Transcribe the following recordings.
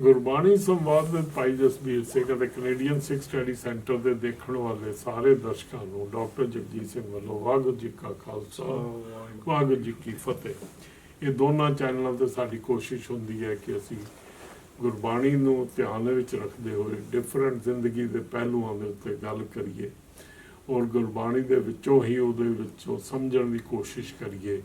ਗੁਰਬਾਣੀ ਸੰਵਾਦ ਵਿੱਚ ਭਾਈ ਜਸਬੀਰ ਸਿੰਘ ਅਤੇ ਕੈਨੇਡੀਅਨ ਸਿੱਖ ਸਟੱਡੀ ਸੈਂਟਰ ਦੇ ਦੇਖਣ ਵਾਲੇ ਸਾਰੇ ਦਰਸ਼ਕਾਂ ਨੂੰ ਡਾਕਟਰ ਜਗਜੀਤ ਸਿੰਘ ਵੱਲੋਂ ਵਾਹਿਗੁਰੂ ਜੀ ਕਾ ਖਾਲਸਾ ਵਾਹਿਗੁਰੂ ਜੀ ਕੀ ਫਤਿਹ। ਇਹ ਦੋਨਾਂ ਚੈਨਲਾਂ ਤੇ ਸਾਡੀ ਕੋਸ਼ਿਸ਼ ਹੁੰਦੀ ਹੈ ਕਿ ਅਸੀਂ ਗੁਰਬਾਣੀ ਨੂੰ ਧਿਆਨ ਵਿੱਚ ਰੱਖਦੇ ਹੋਏ ਡਿਫਰੈਂਟ ਜ਼ਿੰਦਗੀ ਦੇ ਪਹਿਲੂਆਂ ਦੇ ਉੱਤੇ ਗੱਲ ਕਰੀਏ ਔਰ ਗੁਰਬਾਣੀ ਦੇ ਵਿੱਚੋਂ ਹੀ ਉਹਦੇ ਵਿੱਚੋਂ ਸਮਝਣ ਦੀ ਕੋਸ਼ਿਸ਼ ਕਰੀਏ।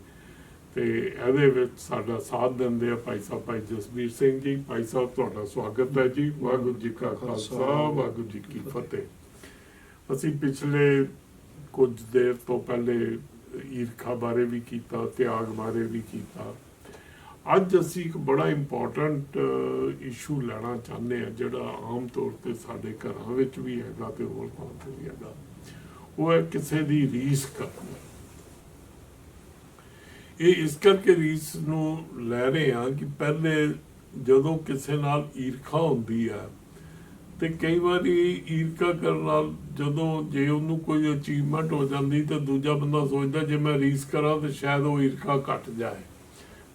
ਤੇ ਇਹਦੇ ਵਿੱਚ ਸਾਡਾ ਸਾਥ ਦਿੰਦੇ ਆ ਭਾਈ ਸਾਹਿਬ ਭਾਈ ਜਸਬੀਰ ਸਿੰਘ ਜੀ। ਭਾਈ ਸਾਹਿਬ ਤੁਹਾਡਾ ਸਵਾਗਤ ਹੈ ਜੀ। ਵਾਹਿਗੁਰੂ ਜੀ ਕਾ ਖਾਲਸਾ ਵਾਹਿਗੁਰੂ ਜੀ ਕੀ ਫਤਿਹ। ਅਸੀਂ ਪਿਛਲੇ ਕੁਝ ਦੇਰ ਤੋਂ ਪਹਿਲੇ ਈਰਖਾ ਬਾਰੇ ਵੀ ਕੀਤਾ ਤਿਆਗ ਬਾਰੇ ਵੀ ਕੀਤਾ। ਅੱਜ ਅਸੀਂ ਇੱਕ ਬੜਾ ਇੰਪੋਰਟੈਂਟ ਇਸ਼ੂ ਲੈਣਾ ਚਾਹੁੰਦੇ ਆ ਜਿਹੜਾ ਆਮ ਤੌਰ ਤੇ ਸਾਡੇ ਘਰਾਂ ਵਿੱਚ ਵੀ ਹੈਗਾ ਤੇ ਹੋਰ ਤੇ ਵੀ ਹੈਗਾ। ਉਹ ਹੈ ਕਿਸੇ ਦੀ ਰੀਸ ਕਰਨਾ। ਇਹ ਇਸ ਕਰਕੇ ਰੀਸ ਨੂੰ ਲੈ ਰਹੇ ਆ ਕਿ ਪਹਿਲੇ ਜਦੋਂ ਕਿਸੇ ਨਾਲ ਈਰਖਾ ਹੁੰਦੀ ਆ ਤੇ ਕਈ ਵਾਰੀ ਈਰਖਾ ਕਰਨ ਨਾਲ ਜਦੋਂ ਜੇ ਉਹਨੂੰ ਕੋਈ ਅਚੀਵਮੈਂਟ ਹੋ ਜਾਂਦੀ ਤਾਂ ਦੂਜਾ ਬੰਦਾ ਸੋਚਦਾ ਜੇ ਮੈਂ ਰੀਸ ਕਰਾਂ ਤਾਂ ਸ਼ਾਇਦ ਉਹ ਈਰਖਾ ਘਟ ਜਾਏ।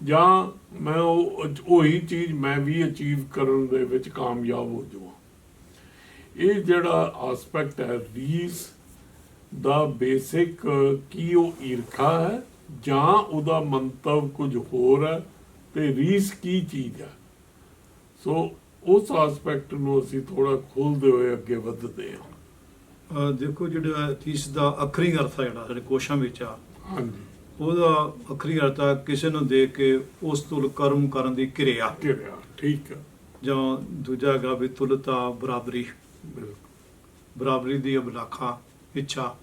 ਜਾਂ ਮੈਂ ਉਹ ਉਹੀ ਚੀਜ਼ ਮੈਂ ਵੀ ਅਚੀਵ ਕਰਨ ਦੇ ਵਿੱਚ ਕਾਮਯਾਬ ਹੋ ਜਾਵਾਂ। ਇਹ ਜਿਹੜਾ ਆਸਪੈਕਟ ਹੈ ਰੀਸ ਦਾ ਬੇਸਿਕ ਕੀ ਉਹ ਈਰਖਾ ਹੈ ਜਾਂ ਉਹਦਾ ਮੰਤਵ ਕੁਝ ਹੋਰ ਹੈ ਤੇ ਰੀਸ ਕੀ ਚੀਜ਼ ਹੈ? ਸੋ ਉਸ ਐਸਪੈਕਟ ਨੂੰ ਅਸੀਂ ਥੋੜਾ ਖੋਲਦੇ ਹੋਏ ਅੱਗੇ ਵਧਦੇ ਹਾਂ। ਦੇਖੋ ਜਿਹੜਾ ਤੀਸ ਦਾ ਅਖਰੀ ਅਰਥ ਆ ਜਿਹੜਾ ਸਾਡੇ ਕੋਸ਼ਾਂ ਵਿੱਚ ਆ। ਹਾਂਜੀ। ਉਹਦਾ ਅਖਰੀ ਅਰਥ ਆ ਕਿਸੇ ਨੂੰ ਦੇਖ ਕੇ ਉਸ ਤੁਲ ਕਰਮ ਕਰਨ ਦੀ ਕਿਰਿਆ। ਕਿਰਿਆ ਠੀਕ ਹੈ। ਜਾਂ ਦੂਜਾ ਹੈਗਾ ਵੀ ਤੁਲਤਾ ਬਰਾਬਰੀ। ਬਰਾਬਰੀ ਦੀ ਅਬਲਾਖਾ ਇੱਛਾ।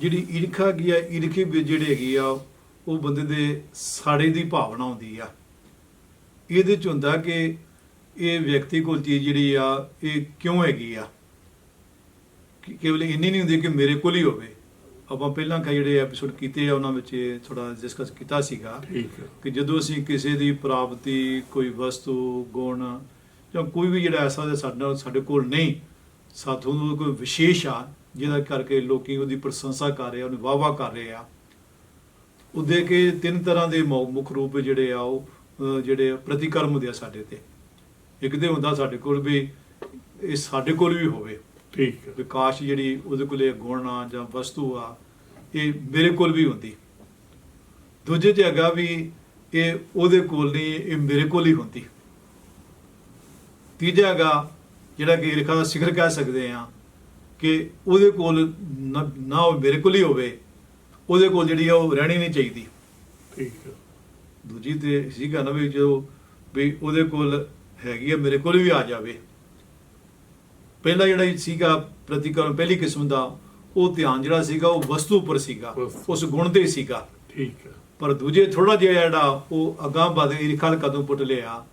ਜਿਹੜੀ ਈਰਖਾ ਗਈ ਆ ਈਰਖੀ ਵੀ ਜਿਹੜੇ ਹੈਗੀ ਆ ਉਹ ਬੰਦੇ ਦੇ ਸਾੜੇ ਦੀ ਭਾਵਨਾ ਹੁੰਦੀ ਆ। ਇਹਦੇ ਚ ਹੁੰਦਾ ਕਿ ਇਹ ਵਿਅਕਤੀ ਕੋਲ ਚੀਜ਼ ਜਿਹੜੀ ਆ ਇਹ ਕਿਉਂ ਹੈਗੀ ਆ? ਕਿ ਕੇਵਲ ਇੰਨੀ ਨਹੀਂ ਹੁੰਦੀ ਕਿ ਮੇਰੇ ਕੋਲ ਹੀ ਹੋਵੇ। ਆਪਾਂ ਪਹਿਲਾਂ ਕਈ ਜਿਹੜੇ ਐਪੀਸੋਡ ਕੀਤੇ ਆ ਉਹਨਾਂ ਵਿੱਚ ਥੋੜਾ ਡਿਸਕਸ ਕੀਤਾ ਸੀਗਾ ਕਿ ਜਦੋਂ ਅਸੀਂ ਕਿਸੇ ਦੀ ਪ੍ਰਾਪਤੀ ਕੋਈ ਵਸਤੂ ਗੁਣ ਜਾਂ ਕੋਈ ਵੀ ਜਿਹੜਾ ਐਸਾ ਦੇ ਸਾਡੇ ਸਾਡੇ ਕੋਲ ਨਹੀਂ ਸਾਥੋਂ ਕੋਈ ਵਿਸ਼ੇਸ਼ ਆ ਜਿਹਦਾ ਕਰਕੇ ਲੋਕੀ ਉਹਦੀ ਪ੍ਰਸ਼ੰਸਾ ਕਰ ਰਹੇ ਆ ਉਹਨੂੰ ਵਾਹ ਵਾਹ ਕਰ ਰਹੇ ਆ। ਉਹ ਦੇ ਕੇ ਤਿੰਨ ਤਰ੍ਹਾਂ ਦੇ ਮੁੱਖ ਰੂਪ ਜਿਹੜੇ ਆ ਉਹ ਜਿਹੜੇ ਪ੍ਰਤੀਕਰਮ ਹੁੰਦੇ ਆ ਸਾਡੇ ਤੇ। ਇੱਕ ਤੇ ਹੁੰਦਾ ਸਾਡੇ ਕੋਲ ਵੀ ਇਹ ਸਾਡੇ ਕੋਲ ਵੀ ਹੋਵੇ। ਠੀਕ ਹੈ। ਵਿਕਾਸ ਜਿਹੜੀ ਉਹਦੇ ਕੋਲੇ ਗੁਣ ਆ ਜਾਂ ਵਸਤੂ ਆ ਇਹ ਮੇਰੇ ਕੋਲ ਵੀ ਹੁੰਦੀ। ਦੂਜੇ ਚ ਹੈਗਾ ਵੀ ਇਹ ਉਹਦੇ ਕੋਲ ਨਹੀਂ ਇਹ ਮੇਰੇ ਕੋਲ ਹੀ ਹੁੰਦੀ। ਤੀਜਾ ਹੈਗਾ ਜਿਹੜਾ ਕਿ ਰੇਖਾ ਦਾ ਸਿਖਰ ਕਹਿ ਸਕਦੇ ਆ ਕਿ ਉਹਦੇ ਕੋਲ ਨਾ ਉਹ ਮੇਰੇ ਕੋਲ ਹੀ ਹੋਵੇ ਉਹਦੇ ਕੋਲ ਜਿਹੜੀ ਆ ਉਹ ਰਹਿਣੀ ਨਹੀਂ ਚਾਹੀਦੀ। ਠੀਕ ਹੈ ਦੂਜੀ ਤੇ ਸੀਗਾ ਨਾ ਵੀ ਜੋ ਵੀ ਉਹਦੇ ਕੋਲ ਹੈਗੀ ਆ ਮੇਰੇ ਕੋਲ ਵੀ ਆ ਜਾਵੇ। ਪਹਿਲਾ ਜਿਹੜਾ ਸੀਗਾ ਪ੍ਰਤੀਕਰਮ ਪਹਿਲੀ ਕਿਸਮ ਦਾ ਉਹ ਧਿਆਨ ਜਿਹੜਾ ਸੀਗਾ ਉਹ ਵਸਤੂ ਉੱਪਰ ਸੀਗਾ। ਉਸ ਗੁਣ ਤੇ ਸੀਗਾ। ਠੀਕ ਹੈ ਪਰ ਦੂਜੇ ਥੋੜਾ ਜਿਹਾ ਜਿਹੜਾ ਉਹ ਅਗਾਂਹ ਵਧ ਇਰਖਾਲ ਕਦਮ ਪੁੱਟ ਲਿਆ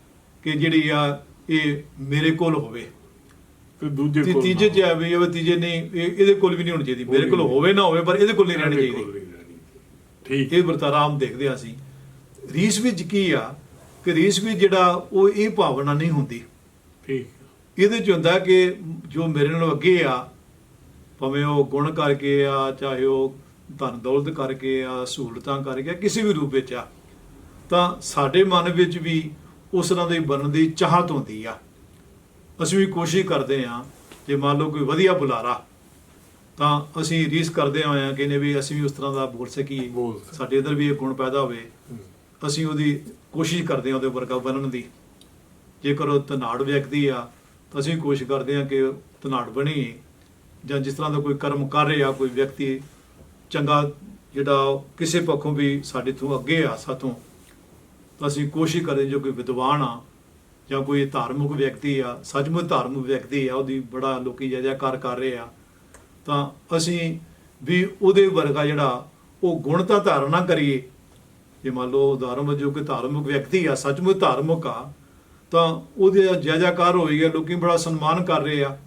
ਕਿ ਜਿਹੜੀ ਆ ਇਹ ਮੇਰੇ ਕੋਲ ਹੋਵੇ। ਤੇ ਦੂਜੇ ਤੇ ਕੋਲ ਤੀਜੇ ਚ ਆ ਵੀ ਉਹ ਤੀਜੇ ਨਹੀਂ ਇਹ- ਇਹਦੇ ਕੋਲ ਵੀ ਨਹੀਂ ਹੋਣੀ ਚਾਹੀਦੀ। ਮੇਰੇ ਕੋਲ ਹੋਵੇ ਨਾ ਹੋਵੇ ਪਰ ਇਹਦੇ ਕੋਲ ਨਹੀਂ ਰਹਿਣੀ ਇਹਦੇ ਚਾਹੀਦੀ। ਕੋਲ ਨਹੀਂ ਰਹਿਣੀ। ਠੀਕ। ਇਹ ਵਰਤਾਰਾ ਆਮ ਦੇਖਦੇ ਹਾਂ ਅਸੀਂ। ਰੀਸ ਵਿੱਚ ਕੀ ਆ ਕਿ ਰੀਸ ਵਿੱਚ ਜਿਹੜਾ ਉਹ ਇਹ ਭਾਵਨਾ ਨਹੀਂ ਹੁੰਦੀ। ਠੀਕ। ਇਹਦੇ ਚ ਹੁੰਦਾ ਕਿ ਜੋ ਮੇਰੇ ਨਾਲ ਅੱਗੇ ਆ ਭਾਵੇਂ ਉਹ ਗੁਣ ਕਰਕੇ ਆ ਚਾਹੇ ਉਹ ਧਨ ਦੌਲਤ ਕਰਕੇ ਆ ਸਹੂਲਤਾਂ ਕਰਕੇ ਆ ਕਿਸੇ ਵੀ ਰੂਪ ਵਿੱਚ ਆ ਤਾਂ ਸਾਡੇ ਮਨ ਵਿੱਚ ਵੀ ਉਸ ਤਰ੍ਹਾਂ ਦੀ ਬਣਨ ਦੀ ਚਾਹਤ ਹੁੰਦੀ ਆ। ਅਸੀਂ ਵੀ ਕੋਸ਼ਿਸ਼ ਕਰਦੇ ਆ ਜੇ ਮੰਨ ਲਓ ਕੋਈ ਵਧੀਆ ਬੁਲਾਰਾ ਤਾਂ ਅਸੀਂ ਰੀਸ ਕਰਦੇ ਹੋਏ ਆ ਕਿ ਨੇ ਵੀ ਅਸੀਂ ਵੀ ਉਸ ਤਰ੍ਹਾਂ ਦਾ ਬੋਲ ਸਕੀਏ। ਸਾਡੇ ਅੰਦਰ ਵੀ ਇਹ ਗੁਣ ਪੈਦਾ ਹੋਵੇ। ਅਸੀਂ ਉਹਦੀ ਕੋਸ਼ਿਸ਼ ਕਰਦੇ ਹਾਂ ਉਹਦੇ ਵਰਗਾ ਬਣਨ ਦੀ। ਜੇਕਰ ਉਹ ਧਨਾੜ ਵਿਅਕਤੀ ਆ ਤਾਂ ਅਸੀਂ ਕੋਸ਼ਿਸ਼ ਕਰਦੇ ਹਾਂ ਕਿ ਉਹ ਧਨਾੜ ਬਣੀਏ ਜਾਂ ਜਿਸ ਤਰ੍ਹਾਂ ਦਾ ਕੋਈ ਕਰਮ ਕਰ ਰਿਹਾ ਕੋਈ ਵਿਅਕਤੀ ਚੰਗਾ ਜਿਹੜਾ ਕਿਸੇ ਪੱਖੋਂ ਵੀ ਸਾਡੇ ਤੋਂ ਅੱਗੇ ਆ ਸਾਥੋਂ ਤਾਂ ਅਸੀਂ ਕੋਸ਼ਿਸ਼ ਕਰਦੇ ਜੋ ਕੋਈ ਵਿਦਵਾਨ ਆ ਜਾਂ ਕੋਈ ਧਾਰਮਿਕ ਵਿਅਕਤੀ ਆ, ਸੱਚਮੁੱਚ ਧਾਰਮਿਕ ਵਿਅਕਤੀ ਆ, ਉਹਦੀ ਬੜਾ ਲੋਕੀ ਜੈਜੈਕਾਰ ਕਰ ਰਹੇ ਆ, ਤਾਂ ਅਸੀਂ ਵੀ ਉਹਦੇ ਵਰਗਾ ਜਿਹੜਾ ਉਹ ਗੁਣ ਤਾਂ ਧਾਰਨ ਨਾ ਕਰੀਏ। ਜੇ ਮੰਨ ਲਓ ਉਦਾਹਰਨ ਵਜੋਂ ਕਿ ਧਾਰਮਿਕ ਵਿਅਕਤੀ ਆ, ਸੱਚਮੁੱਚ ਧਾਰਮਿਕ ਆ, ਤਾਂ ਉਹਦੇ ਜੈਜਾਕਾਰ ਹੋਈ ਆ, ਲੋਕੀ ਬੜਾ ਸਨਮਾਨ ਕਰ ਰਹੇ ਆ।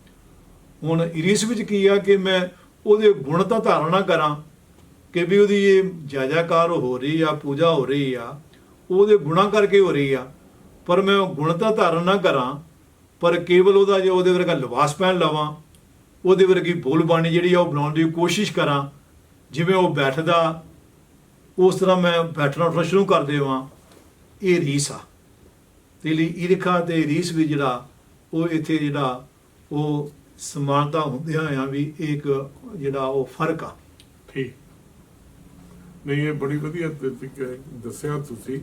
ਹੁਣ ਇਰੀਸ ਵਿੱਚ ਕੀ ਆ ਕਿ ਮੈਂ ਉਹਦੇ ਗੁਣ ਤਾਂ ਧਾਰਨ ਨਾ ਕਰਾਂ ਕਿ ਵੀ ਉਹਦੀ ਇਹ ਜੈਜਾਕਾਰ ਹੋ ਰਹੀ ਆ, ਪੂਜਾ ਹੋ ਰਹੀ ਆ, ਉਹਦੇ ਗੁਣਾ ਕਰਕੇ ਹੋ ਰਹੀ ਆ। ਪਰ ਮੈਂ ਉਹ ਗੁਣ ਤਾਂ ਧਾਰਨ ਨਾ ਕਰਾਂ, ਪਰ ਕੇਵਲ ਉਹਦਾ ਜੇ ਉਹਦੇ ਵਰਗਾ ਲਿਬਾਸ ਪਹਿਨ ਲਵਾਂ, ਉਹਦੇ ਵਰਗੀ ਬੋਲ ਬਾਣੀ ਜਿਹੜੀ ਆ ਉਹ ਬਣਾਉਣ ਦੀ ਕੋਸ਼ਿਸ਼ ਕਰਾਂ, ਜਿਵੇਂ ਉਹ ਬੈਠਦਾ, ਉਸ ਤਰ੍ਹਾਂ ਮੈਂ ਬੈਠਣਾ ਉੱਠਣਾ ਸ਼ੁਰੂ ਕਰ ਦੇਵਾਂ, ਇਹ ਰੀਸ ਆ। ਤੇ ਲਈ ਈਰਖਾ ਤੇ ਰੀਸ ਵੀ ਜਿਹੜਾ, ਉਹ ਇੱਥੇ ਜਿਹੜਾ ਉਹ ਸਮਾਨਤਾ ਹੁੰਦਿਆਂ ਆ ਵੀ ਇੱਕ ਜਿਹੜਾ ਉਹ ਫ਼ਰਕ ਆ। ਠੀਕ। ਨਹੀਂ, ਇਹ ਬੜੀ ਵਧੀਆ ਦੱਸਿਆ ਤੁਸੀਂ।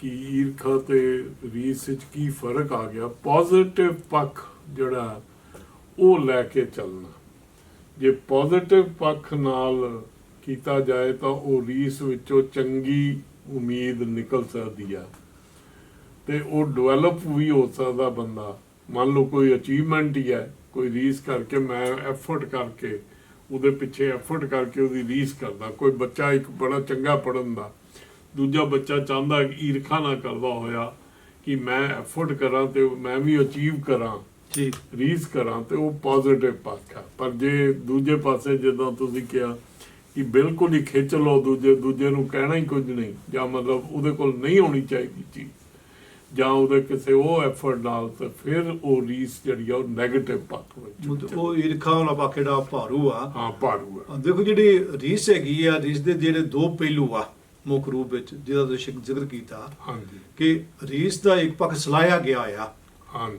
ਕਿ ਈਰਖਾ ਤੇ ਰੀਸ ਵਿੱਚ ਕੀ ਫ਼ਰਕ ਆ ਗਿਆ? ਪੋਜ਼ਿਟਿਵ ਪੱਖ ਜਿਹੜਾ, ਉਹ ਲੈ ਕੇ ਚੱਲਣਾ। ਜੇ ਪੋਜ਼ਿਟਿਵ ਪੱਖ ਨਾਲ ਕੀਤਾ ਜਾਏ ਤਾਂ ਉਹ ਰੀਸ ਵਿੱਚੋਂ ਚੰਗੀ ਉਮੀਦ ਨਿਕਲ ਸਕਦੀ ਆ। ਤੇ ਉਹ ਡਿਵੈਲਪ ਵੀ ਹੋ ਸਕਦਾ ਬੰਦਾ। ਮੰਨ ਲਓ ਕੋਈ ਅਚੀਵਮੈਂਟ ਹੀ ਹੈ, ਕੋਈ ਰੀਸ ਕਰਕੇ ਮੈਂ ਐਫਰਟ ਕਰਕੇ, ਉਹਦੇ ਪਿੱਛੇ ਐਫਰਟ ਕਰਕੇ ਉਹਦੀ ਰੀਸ ਕਰਦਾ। ਕੋਈ ਬੱਚਾ ਇੱਕ ਬੜਾ ਚੰਗਾ ਪੜਨ ਦਾ ਦੂਜਾ ਬੱਚਾ ਚਾਹੁੰਦਾ ਕਿ ਈਰਖਾ ਨਾ ਕਰਦਾ ਹੋਇਆ ਕਿ ਮੈਂ ਐਫਰਟ ਕਰਾਂ ਤੇ ਮੈਂ ਵੀ ਅਚੀਵ ਕਰਾਂ ਠੀਕ ਰੀਸ ਕਰਾਂ ਤੇ ਉਹ ਪੋਜ਼ਿਟਿਵ ਆ। ਪਰ ਜੇ ਦੂਜੇ ਪਾਸੇ ਜਦੋਂ ਤੁਸੀਂ ਕਿਹਾ ਕਿ ਬਿਲਕੁਲ ਹੀ ਖਿੱਚ ਲਓ ਦੂਜੇ ਦੂਜੇ ਨੂੰ ਕਹਿਣਾ ਹੀ ਕੁਝ ਨਹੀਂ ਜਾਂ ਮਤਲਬ ਉਹਦੇ ਕੋਲ ਨਹੀਂ ਹੋਣੀ ਚਾਹੀਦੀ ਚੀਜ਼ ਜਾਂ ਉਹਦੇ ਕਿਸੇ ਉਹ ਐਫਰਟ ਨਾਲ ਤੇ ਫਿਰ ਉਹ ਰੀਸ ਜਿਹੜੀ ਆ ਉਹ 네ਗੇਟਿਵ ਪੱਖ ਵਿੱਚ ਉਹ ਈਰਖਾ ਵਾਲਾ ਪੱਖ ਜਿਹੜਾ ਭਾਰੂ ਆ। ਹਾਂ ਭਾਰੂ ਆ। ਦੇਖੋ ਜਿਹੜੀ ਰੀਸ ਹੈਗੀ ਆ ਰੀਸ ਦੇ ਜਿਹੜੇ ਦੋ ਪਹਿਲੂ ਆ ਮੁੱਖ ਰੂਪ ਵਿੱਚ ਜਿਹਦਾ ਤੁਸੀਂ ਜ਼ਿਕਰ ਕੀਤਾ ਹਾਂਜੀ। ਕਿ ਰੀਸ ਦਾ ਇੱਕ ਪੱਖ ਸਲਾਇਆ ਗਿਆ ਆ। ਹਾਂਜੀ।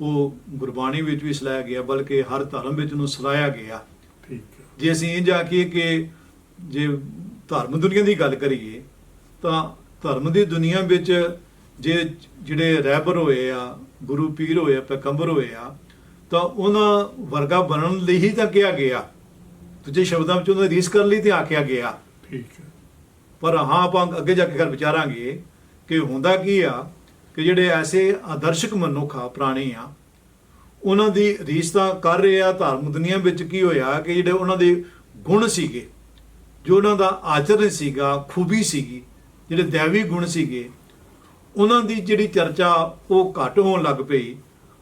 ਉਹ ਗੁਰਬਾਣੀ ਵਿੱਚ ਵੀ ਸਲਾਇਆ ਗਿਆ ਬਲਕਿ ਹਰ ਧਰਮ ਵਿੱਚ ਨੂੰ ਸਲਾਇਆ ਗਿਆ। ਠੀਕ ਹੈ। ਜੇ ਅਸੀਂ ਇਹ ਜਾ ਕੇ ਕਿ ਜੇ ਧਰਮ ਦੁਨੀਆ ਦੀ ਗੱਲ ਕਰੀਏ ਤਾਂ ਧਰਮ ਦੀ ਦੁਨੀਆ ਵਿੱਚ ਜੇ ਜਿਹੜੇ ਰਹਿਬਰ ਹੋਏ ਆ ਗੁਰੂ ਪੀਰ ਹੋਏ ਆ ਪੈਗੰਬਰ ਹੋਏ ਆ ਤਾਂ ਉਹਨਾਂ ਵਰਗਾ ਬਣਨ ਲਈ ਹੀ ਤਾਂ ਕਿਹਾ ਗਿਆ। ਦੂਜੇ ਸ਼ਬਦਾਂ ਵਿੱਚ ਉਹਨਾਂ ਦੀ ਰੀਸ ਕਰਨ ਲਈ ਤੇ ਆਖਿਆ ਗਿਆ। ਠੀਕ ਹੈ। ਪਰ ਹਾਂ, ਆਪਾਂ ਅੱਗੇ ਜਾ ਕੇ ਗੱਲ ਵਿਚਾਰਾਂਗੇ ਕਿ ਹੁੰਦਾ ਕੀ ਆ ਕਿ ਜਿਹੜੇ ਐਸੇ ਆਦਰਸ਼ਕ ਮਨੁੱਖ ਆ, ਪ੍ਰਾਣੀ ਆ, ਉਹਨਾਂ ਦੀ ਰੀਸ ਤਾਂ ਕਰ ਰਹੇ ਆ, ਧਾਰਮਿਕ ਦੁਨੀਆ ਵਿੱਚ ਕੀ ਹੋਇਆ ਕਿ ਜਿਹੜੇ ਉਹਨਾਂ ਦੇ ਗੁਣ ਸੀਗੇ, ਜੋ ਉਹਨਾਂ ਦਾ ਆਚਰਨ ਸੀਗਾ, ਖੂਬੀ ਸੀਗੀ, ਜਿਹੜੇ ਦੇਵੀ ਗੁਣ ਸੀਗੇ, ਉਹਨਾਂ ਦੀ ਜਿਹੜੀ ਚਰਚਾ ਉਹ ਘੱਟ ਹੋਣ ਲੱਗ ਪਈ,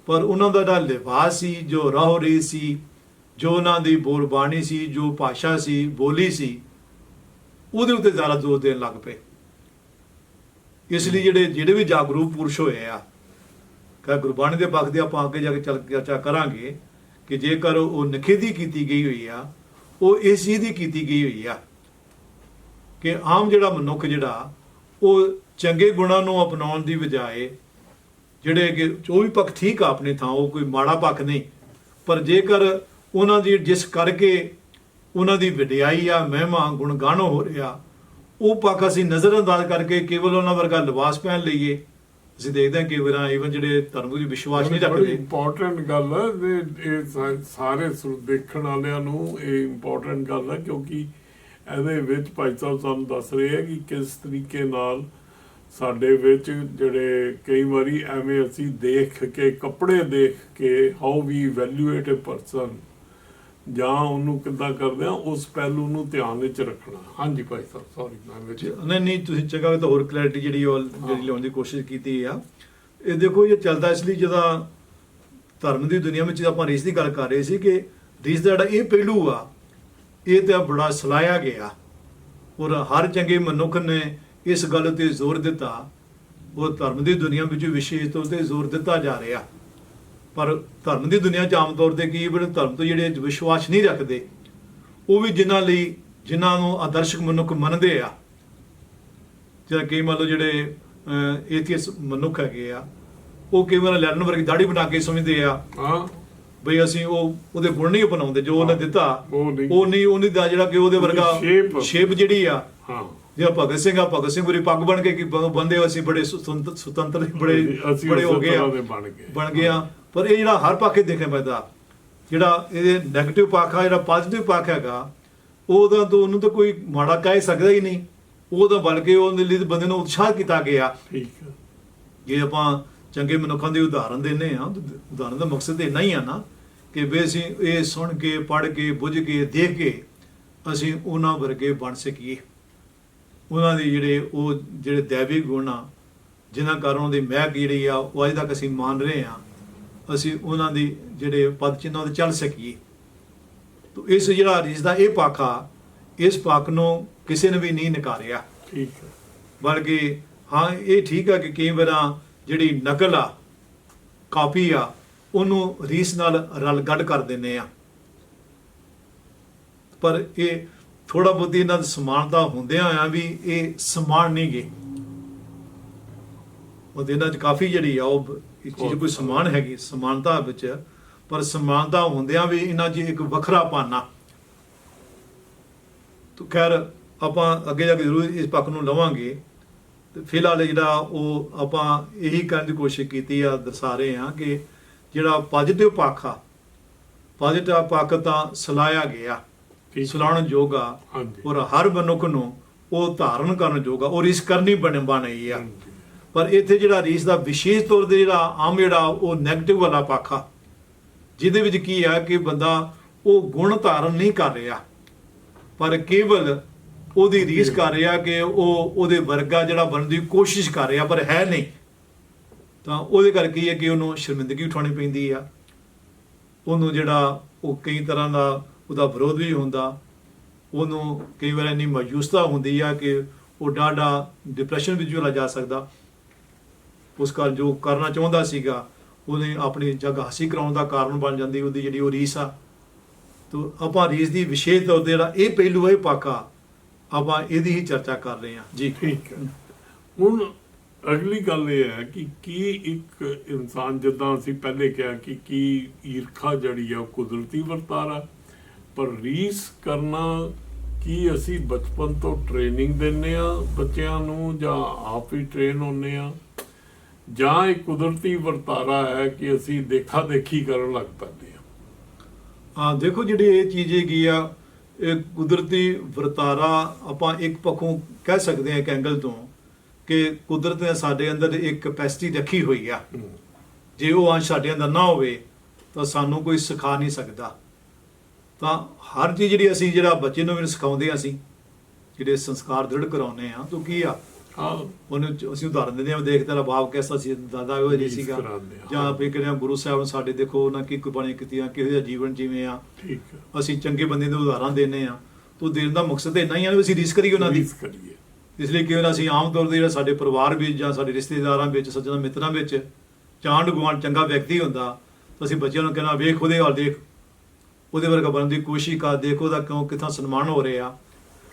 ਪਰ ਉਹਨਾਂ ਦਾ ਜਿਹੜਾ ਲਿਬਾਸ ਸੀ, ਜੋ ਰਾਹ ਰੀ ਸੀ, ਜੋ ਉਹਨਾਂ ਦੀ ਬੋਲਬਾਣੀ ਸੀ, ਜੋ ਭਾਸ਼ਾ ਸੀ, ਬੋਲੀ ਸੀ ਉਹਦੇ ਉੱਤੇ ਜ਼ਿਆਦਾ ਜ਼ੋਰ ਦੇਣ ਲੱਗ ਪਏ। ਇਸ ਲਈ ਜਿਹੜੇ ਜਿਹੜੇ ਵੀ ਜਾਗਰੂਕ ਪੁਰਸ਼ ਹੋਏ ਆ ਕਾ ਗੁਰਬਾਣੀ ਦੇ ਪੱਖ ਦੇ ਆਪਾਂ ਅੱਗੇ ਜਾ ਕੇ ਚੱਲ ਚਰਚਾ ਕਰਾਂਗੇ ਕਿ ਜੇਕਰ ਉਹ ਨਖੇਦੀ ਕੀਤੀ ਗਈ ਹੋਈ ਆ, ਉਹ ਇਸ ਚੀਜ਼ ਦੀ ਕੀਤੀ ਗਈ ਹੋਈ ਆ ਕਿ ਆਮ ਜਿਹੜਾ ਮਨੁੱਖ ਜਿਹੜਾ, ਉਹ ਚੰਗੇ ਗੁਣਾਂ ਨੂੰ ਅਪਣਾਉਣ ਦੀ ਬਜਾਏ ਜਿਹੜੇ ਕਿ ਉਹ ਵੀ ਪੱਖ ਠੀਕ ਆ ਆਪਣੇ ਥਾਂ, ਉਹ ਕੋਈ ਮਾੜਾ ਪੱਖ ਨਹੀਂ। ਪਰ ਜੇਕਰ ਉਹਨਾਂ ਦੀ ਜਿਸ ਕਰਕੇ ਉਹਨਾਂ ਦੀ ਵਡਿਆਈ ਆ ਮਹਿਮਾ ਗੁਣਗਾਨ ਹੋ ਰਿਹਾ। ਉਹ ਪੱਖ ਅਸੀਂ ਨਜ਼ਰਅੰਦਾਜ਼ ਕਰਕੇ ਕੇਵਲ ਉਹਨਾਂ ਵਰਗਾ ਲਿਬਾਸ ਪਹਿਨ ਲਈਏ। ਅਸੀਂ ਦੇਖਦੇ ਹਾਂ ਕਿ ਵਾਰਾਂ ਇਵਨ ਜਿਹੜੇ ਧਰਮ ਦੀ ਵਿਸ਼ਵਾਸ ਨਹੀਂ ਰੱਖਦੇ। ਇੰਪੋਰਟੈਂਟ ਗੱਲ ਹੈ ਇਹ ਸੁਰ- ਦੇਖਣ ਵਾਲਿਆਂ ਨੂੰ ਇਹ ਇੰਪੋਰਟੈਂਟ ਗੱਲ ਹੈ ਕਿਉਂਕਿ ਇਹਦੇ ਵਿੱਚ ਭਾਈ ਸਾਹਿਬ ਸਾਨੂੰ ਦੱਸ ਰਹੇ ਹੈ ਕਿ ਕਿਸ ਤਰੀਕੇ ਨਾਲ ਸਾਡੇ ਵਿੱਚ ਜਿਹੜੇ ਕਈ ਵਾਰੀ ਐਵੇਂ ਅਸੀਂ ਦੇਖ ਕੇ ਕੱਪੜੇ ਦੇਖ ਕੇ how we valuate a person ਜਾਂ ਉਹਨੂੰ ਕਿੱਦਾਂ ਕਰਦੇ ਆ ਉਸ ਪਹਿਲੂ ਨੂੰ ਧਿਆਨ ਵਿੱਚ ਰੱਖਣਾ। ਹਾਂਜੀ ਭਾਈ ਸਾਹਿਬ ਸੌਰੀ ਮੈਂ ਵਿੱਚ ਨਹੀਂ ਨਹੀਂ ਤੁਸੀਂ ਚੰਗਾ ਤਾਂ ਹੋਰ ਕਲੈਰਿਟੀ ਜਿਹੜੀ ਉਹ ਜਿਹੜੀ ਲਿਆਉਣ ਦੀ ਕੋਸ਼ਿਸ਼ ਕੀਤੀ ਆ। ਇਹ ਦੇਖੋ ਇਹ ਚੱਲਦਾ ਇਸ ਲਈ ਜਦੋਂ ਧਰਮ ਦੀ ਦੁਨੀਆ ਵਿੱਚ ਆਪਾਂ ਰੀਸ ਦੀ ਗੱਲ ਕਰ ਰਹੇ ਸੀ ਕਿ ਰੀਸ ਦਾ ਜਿਹੜਾ ਇਹ ਪਹਿਲੂ ਆ ਇਹ ਤਾਂ ਬੜਾ ਸਲਾਇਆ ਗਿਆ। ਔਰ ਹਰ ਚੰਗੇ ਮਨੁੱਖ ਨੇ ਇਸ ਗੱਲ ਤੇ ਜ਼ੋਰ ਦਿੱਤਾ। ਉਹ ਧਰਮ ਦੀ ਦੁਨੀਆ ਵਿੱਚ ਵਿਸ਼ੇਸ਼ ਤੌਰ ਤੇ ਜ਼ੋਰ ਦਿੱਤਾ ਜਾ ਰਿਹਾ। ਪਰ ਧਰਮ ਦੀ ਦੁਨੀਆ 'ਚ ਆਮ ਤੌਰ ਤੇ ਕੀ ਬੜੇ ਧਰਮ ਤੋਂ ਜਿਹੜੇ ਵਿਸ਼ਵਾਸ ਨਹੀਂ ਰੱਖਦੇ ਉਹ ਵੀ ਜਿਨ੍ਹਾਂ ਲਈ ਜਿਨ੍ਹਾਂ ਨੂੰ ਆਦਰਸ਼ਕ ਮਨੁੱਖ ਮੰਨਦੇ ਆ। ਜਿਹੜਾ ਕਈ ਮੰਨ ਲਓ ਜਿਹੜੇ ਏਥੀਅਸ ਮਨੁੱਖ ਹੈਗੇ ਆ ਉਹ ਕਈ ਵਾਰ ਲੈਰਨ ਵਰਗੀ ਦਾੜੀ ਬਣਾ ਕੇ ਸਮਝਦੇ ਆ। ਹਾਂ। ਬਈ ਅਸੀਂ ਉਹ ਉਹਦੇ ਗੁਣ ਨਹੀਂ ਅਪਣਾਉਂਦੇ ਜੋ ਉਹਨੇ ਦਿੱਤਾ ਉਹ ਨਹੀਂ। ਉਹ ਨਹੀਂ ਉਹਨੇ ਦਾ ਜਿਹੜਾ ਕਿ ਉਹਦੇ ਵਰਗਾ। ਸ਼ੇਪ ਜਿਹੜੀ ਆ। ਹਾਂ। ਜਿਹੜਾ ਭਗਤ ਸਿੰਘ ਆ ਭਗਤ ਸਿੰਘ ਪੂਰੀ ਪੱਗ ਬਣ ਕੇ ਕਿ ਬੰਦੇ ਅਸੀਂ ਬੜੇ ਸੁਤੰਤਰ ਸੁਤੰਤਰ ਬੜੇ ਬੜੇ ਹੋ ਗਏ ਬਣ ਗਏ। ਬਣ ਗਏ ਆ। ਪਰ ਇਹ ਜਿਹੜਾ ਹਰ ਪਾਸੇ ਦੇਖਣਾ ਪੈਂਦਾ ਜਿਹੜਾ ਇਹਦੇ 네ਗੇਟਿਵ ਪੱਖ ਆ ਜਿਹੜਾ ਪੋਜ਼ਿਟਿਵ ਪੱਖ ਹੈਗਾ ਉਹਦਾ ਤੋਂ ਉਹਨੂੰ ਤਾਂ ਕੋਈ ਮਾੜਾ ਕਹਿ ਸਕਦਾ ਹੀ ਨਹੀਂ। ਉਹ ਤਾਂ ਬਲਕਿ ਉਹਦੇ ਲਈ ਬੰਦੇ ਨੂੰ ਉਤਸ਼ਾਹ ਕੀਤਾ ਗਿਆ। ਠੀਕ ਹੈ ਜੇ ਆਪਾਂ ਚੰਗੇ ਮਨੁੱਖਾਂ ਦੇ ਉਦਾਹਰਨ ਦਿੰਨੇ ਆ ਉਦਾਹਰਨ ਦਾ ਮਕਸਦ ਇਹ ਨਹੀਂ ਆ ਨਾ ਕਿ ਵੀ ਅਸੀਂ ਇਹ ਸੁਣ ਕੇ ਪੜ੍ਹ ਕੇ ਬੁੱਝ ਕੇ ਦੇਖ ਕੇ ਅਸੀਂ ਉਹਨਾਂ ਵਰਗੇ ਬਣ ਸਕੀਏ। ਉਹਨਾਂ ਦੇ ਜਿਹੜੇ ਉਹ ਜਿਹੜੇ ਦੇਵੀ ਗੁਣ ਆ ਜਿਨ੍ਹਾਂ ਕਾਰਨ ਉਹਨਾਂ ਦੀ ਮਹਿਕ ਜਿਹੜੀ ਆ ਉਹ ਅਜੇ ਤੱਕ ਅਸੀਂ ਮੰਨ ਰਹੇ ਆ ਅਸੀਂ ਉਹਨਾਂ ਦੀ ਜਿਹੜੇ ਪਦ ਚਿੰਨ੍ਹਾਂ ਤੇ ਚੱਲ ਸਕੀਏ। ਤੋ ਇਸ ਜਿਹੜਾ ਰੀਸ ਦਾ ਇਹ ਪੱਖ ਇਸ ਪੱਖ ਨੂੰ ਕਿਸੇ ਨੇ ਵੀ ਨਹੀਂ ਨਕਾਰਿਆ। ਠੀਕ ਹੈ। ਬਲਕਿ ਹਾਂ ਇਹ ਠੀਕ ਆ ਕਿ ਕਈ ਵਾਰਾਂ ਜਿਹੜੀ ਨਕਲ ਆ ਕਾਪੀ ਆ ਉਹਨੂੰ ਰੀਸ ਨਾਲ ਰਲ ਗੱਡ ਕਰ ਦਿੰਨੇ ਆ। ਪਰ ਇਹ ਥੋੜਾ ਬਹੁਤੀ ਇਹਨਾਂ ਦੀ ਸਮਾਨਤਾ ਹੁੰਦਿਆਂ ਆ ਵੀ ਇਹ ਸਮਾਨ ਨਹੀਂ ਗੇ ਉਹ ਇਹਨਾਂ 'ਚ ਕਾਫੀ ਜਿਹੜੀ ਆ ਉਹ ਇੱਕ ਚੀਜ਼ ਕੋਈ ਸਮਾਨ ਹੈਗੀ ਸਮਾਨਤਾ ਵਿੱਚ ਪਰ ਸਮਾਨਤਾ ਹੁੰਦਿਆਂ ਵੀ ਇਹਨਾਂ 'ਚ ਇੱਕ ਵੱਖਰਾ ਪਾਨਾ। ਤੋ ਖੈਰ ਆਪਾਂ ਅੱਗੇ ਜਾ ਕੇ ਜ਼ਰੂਰ ਇਸ ਪੱਖ ਨੂੰ ਲਵਾਂਗੇ। ਤੇ ਫਿਲਹਾਲ ਜਿਹੜਾ ਉਹ ਆਪਾਂ ਇਹੀ ਕਰਨ ਦੀ ਕੋਸ਼ਿਸ਼ ਕੀਤੀ ਆ ਦਰਸਾ ਰਹੇ ਹਾਂ ਕਿ ਜਿਹੜਾ ਪੋਜ਼ਿਟਿਵ ਪੱਖ ਆ ਪੋਜ਼ਿਟਿਵ ਪੱਖ ਤਾਂ ਸਲਾਇਆ ਗਿਆ। ਆ ਹਾਂਜੀ। ਔਰ ਹਰ ਮਨੁੱਖ ਨੂੰ ਉਹ ਧਾਰਨ ਕਰਨ ਜੋਗਾ ਔਰ ਇਸ ਕਰਨੀ ਬਣ ਬਣਾਈ ਆ। ਪਰ ਇੱਥੇ ਜਿਹੜਾ ਰੀਸ ਦਾ ਵਿਸ਼ੇਸ਼ ਤੌਰ ਤੇ ਜਿਹੜਾ ਆਮ ਜਿਹੜਾ ਉਹ 네ਗੇਟਿਵ ਵਾਲਾ ਪੱਖ ਜਿਹਦੇ ਵਿੱਚ ਕੀ ਆ ਕਿ ਬੰਦਾ ਉਹ ਗੁਣ ਧਾਰਨ ਨਹੀਂ ਕਰ ਰਿਹਾ ਪਰ ਕੇਵਲ ਉਹਦੀ ਰੀਸ ਕਰ ਰਿਹਾ ਕਿ ਉਹ ਉਹਦੇ ਵਰਗਾ ਜਿਹੜਾ ਬਣਨ ਦੀ ਕੋਸ਼ਿਸ਼ ਕਰ ਰਿਹਾ ਪਰ ਹੈ ਨਹੀਂ। ਤਾਂ ਉਹਦੇ ਕਰਕੇ ਕੀ ਹੈ ਕਿ ਉਹਨੂੰ ਸ਼ਰਮਿੰਦਗੀ ਉਠਾਉਣੀ ਪੈਂਦੀ ਆ। ਉਹਨੂੰ ਜਿਹੜਾ ਉਹ ਕਈ ਤਰ੍ਹਾਂ ਦਾ ਉਹਦਾ ਵਿਰੋਧ ਵੀ ਹੁੰਦਾ। ਉਹਨੂੰ ਕਈ ਵਾਰ ਇੰਨੀ ਮਾਯੂਸਤਾ ਹੁੰਦੀ ਆ ਕਿ ਉਹ ਡਾਡਾ ਡਿਪਰੈਸ਼ਨ ਵਿੱਚ ਵੀ ਚਲਾ ਜਾ ਸਕਦਾ। ਉਸ ਕਰ ਜੋ ਕਰਨਾ ਚਾਹੁੰਦਾ ਸੀਗਾ, ਉਹਨੇ ਆਪਣੀ ਜਗ ਹਾਸੀ ਕਰਾਉਣ ਦਾ ਕਾਰਨ ਬਣ ਜਾਂਦੀ, ਉਹਦੀ ਜਿਹੜੀ ਉਹ ਰੀਸ ਆ। ਤੋ ਆਪਾਂ ਰੀਸ ਦੀ ਵਿਸ਼ੇਸ਼ ਤੌਰ ਤੇ ਜਿਹੜਾ ਇਹ ਪਹਿਲੂ ਹੈ ਇਹ ਪਾਕਾ, ਆਪਾਂ ਇਹਦੀ ਹੀ ਚਰਚਾ ਕਰ ਰਹੇ ਹਾਂ। ਜੀ। ਠੀਕ ਹੈ। ਹੁਣ ਅਗਲੀ ਗੱਲ ਇਹ ਹੈ ਕਿ ਕੀ ਇੱਕ ਇਨਸਾਨ ਜਿੱਦਾਂ ਅਸੀਂ ਪਹਿਲੇ ਕਿਹਾ ਕਿ ਕੀ ਈਰਖਾ ਜਿਹੜੀ ਆ, ਉਹ ਕੁਦਰਤੀ ਵਰਤਾਰਾ ਪਰ ਰੀਸ ਕਰਨਾ ਕੀ ਅਸੀਂ ਬਚਪਨ ਤੋਂ ਟ੍ਰੇਨਿੰਗ ਦਿੰਨੇ ਆ ਬੱਚਿਆਂ ਨੂੰ ਜਾਂ ਆਪ ਹੀ ਟ੍ਰੇਨ ਹੁੰਨੇ ਆ? ਜਾਂ ਇਹ ਕੁਦਰਤੀ ਵਰਤਾਰਾ ਹੈ ਕਿ ਅਸੀਂ ਦੇਖਾ ਦੇਖੀ ਕਰਨ ਲੱਗ ਪੈਂਦੇ ਆ? ਹਾਂ ਦੇਖੋ ਜਿਹੜੀ ਇਹ ਚੀਜ਼ ਹੈਗੀ ਆ ਇਹ ਕੁਦਰਤੀ ਵਰਤਾਰਾ ਆਪਾਂ ਇੱਕ ਪੱਖੋਂ ਕਹਿ ਸਕਦੇ ਹਾਂ ਇੱਕ ਐਂਗਲ ਤੋਂ ਕਿ ਕੁਦਰਤ ਨੇ ਸਾਡੇ ਅੰਦਰ ਇੱਕ ਕੈਪੈਸਿਟੀ ਰੱਖੀ ਹੋਈ ਆ। ਜੇ ਉਹ ਅੰਸ਼ ਸਾਡੇ ਅੰਦਰ ਨਾ ਹੋਵੇ ਤਾਂ ਸਾਨੂੰ ਕੋਈ ਸਿਖਾ ਨਹੀਂ ਸਕਦਾ। ਤਾਂ ਹਰ ਚੀਜ਼ ਜਿਹੜੀ ਅਸੀਂ ਜਿਹੜਾ ਬੱਚੇ ਨੂੰ ਵੀ ਸਿਖਾਉਂਦੇ ਹਾਂ ਅਸੀਂ ਜਿਹੜੇ ਸੰਸਕਾਰ ਦ੍ਰਿੜ ਕਰਾਉਂਦੇ ਆ ਤਾਂ ਕੀ ਆ? ਉਹਨੂੰ ਅਸੀਂ ਉਦਾਹਰਨ ਦਿੰਦੇ ਹਾਂ ਦੇਖ ਤੇਰਾ ਬਾਪ ਕਿਹਦਾ ਸੀ ਦਾਦਾ ਉਹ ਜੀ ਸੀਗਾ। ਆ। ਜਾਂ ਵੀ ਕਿਹੜੇ ਗੁਰੂ ਸਾਹਿਬ ਨੇ ਸਾਡੇ ਦੇਖੋ ਉਹਨਾਂ ਕੀ ਕੁਰਬਾਨੀ ਕੀਤੀਆਂ ਕਿਹੋ ਜਿਹਾ ਜੀਵਨ ਜਿਵੇਂ ਆ। ਠੀਕ ਅਸੀਂ ਚੰਗੇ ਬੰਦੇ ਦੇ ਉਦਾਹਰਨ ਦਿੰਦੇ ਆ ਤੋਂ ਦੇਣ ਦਾ ਮਕਸਦ ਇੰਨਾ ਹੀ ਆ ਵੀ ਅਸੀਂ ਰੀਸ ਕਰੀਏ ਉਹਨਾਂ ਦੀ। ਇਸ ਲਈ ਕਿ ਅਸੀਂ ਆਮ ਤੌਰ ਤੇ ਜਿਹੜਾ ਸਾਡੇ ਪਰਿਵਾਰ ਵਿੱਚ ਜਾਂ ਸਾਡੇ ਰਿਸ਼ਤੇਦਾਰਾਂ ਵਿੱਚ ਸੱਜਣਾ ਮਿੱਤਰਾਂ ਵਿੱਚ ਚਾਂਡ ਗੁਆਂਢ ਚੰਗਾ ਵਿਅਕਤੀ ਹੁੰਦਾ ਤਾਂ ਅਸੀਂ ਬੱਚਿਆਂ ਨੂੰ ਕਹਿਣਾ ਵੇਖ ਉਹਦੇ ਹਾਲ ਦੇਖ। ਉਹਦੇ ਵਰਗਾ ਬਣਨ ਦੀ ਕੋਸ਼ਿਸ਼ ਕਰ, ਦੇਖ ਉਹਦਾ ਕਿਉਂ ਕਿਥਾਂ ਸਨਮਾਨ ਹੋ ਰਿਹਾ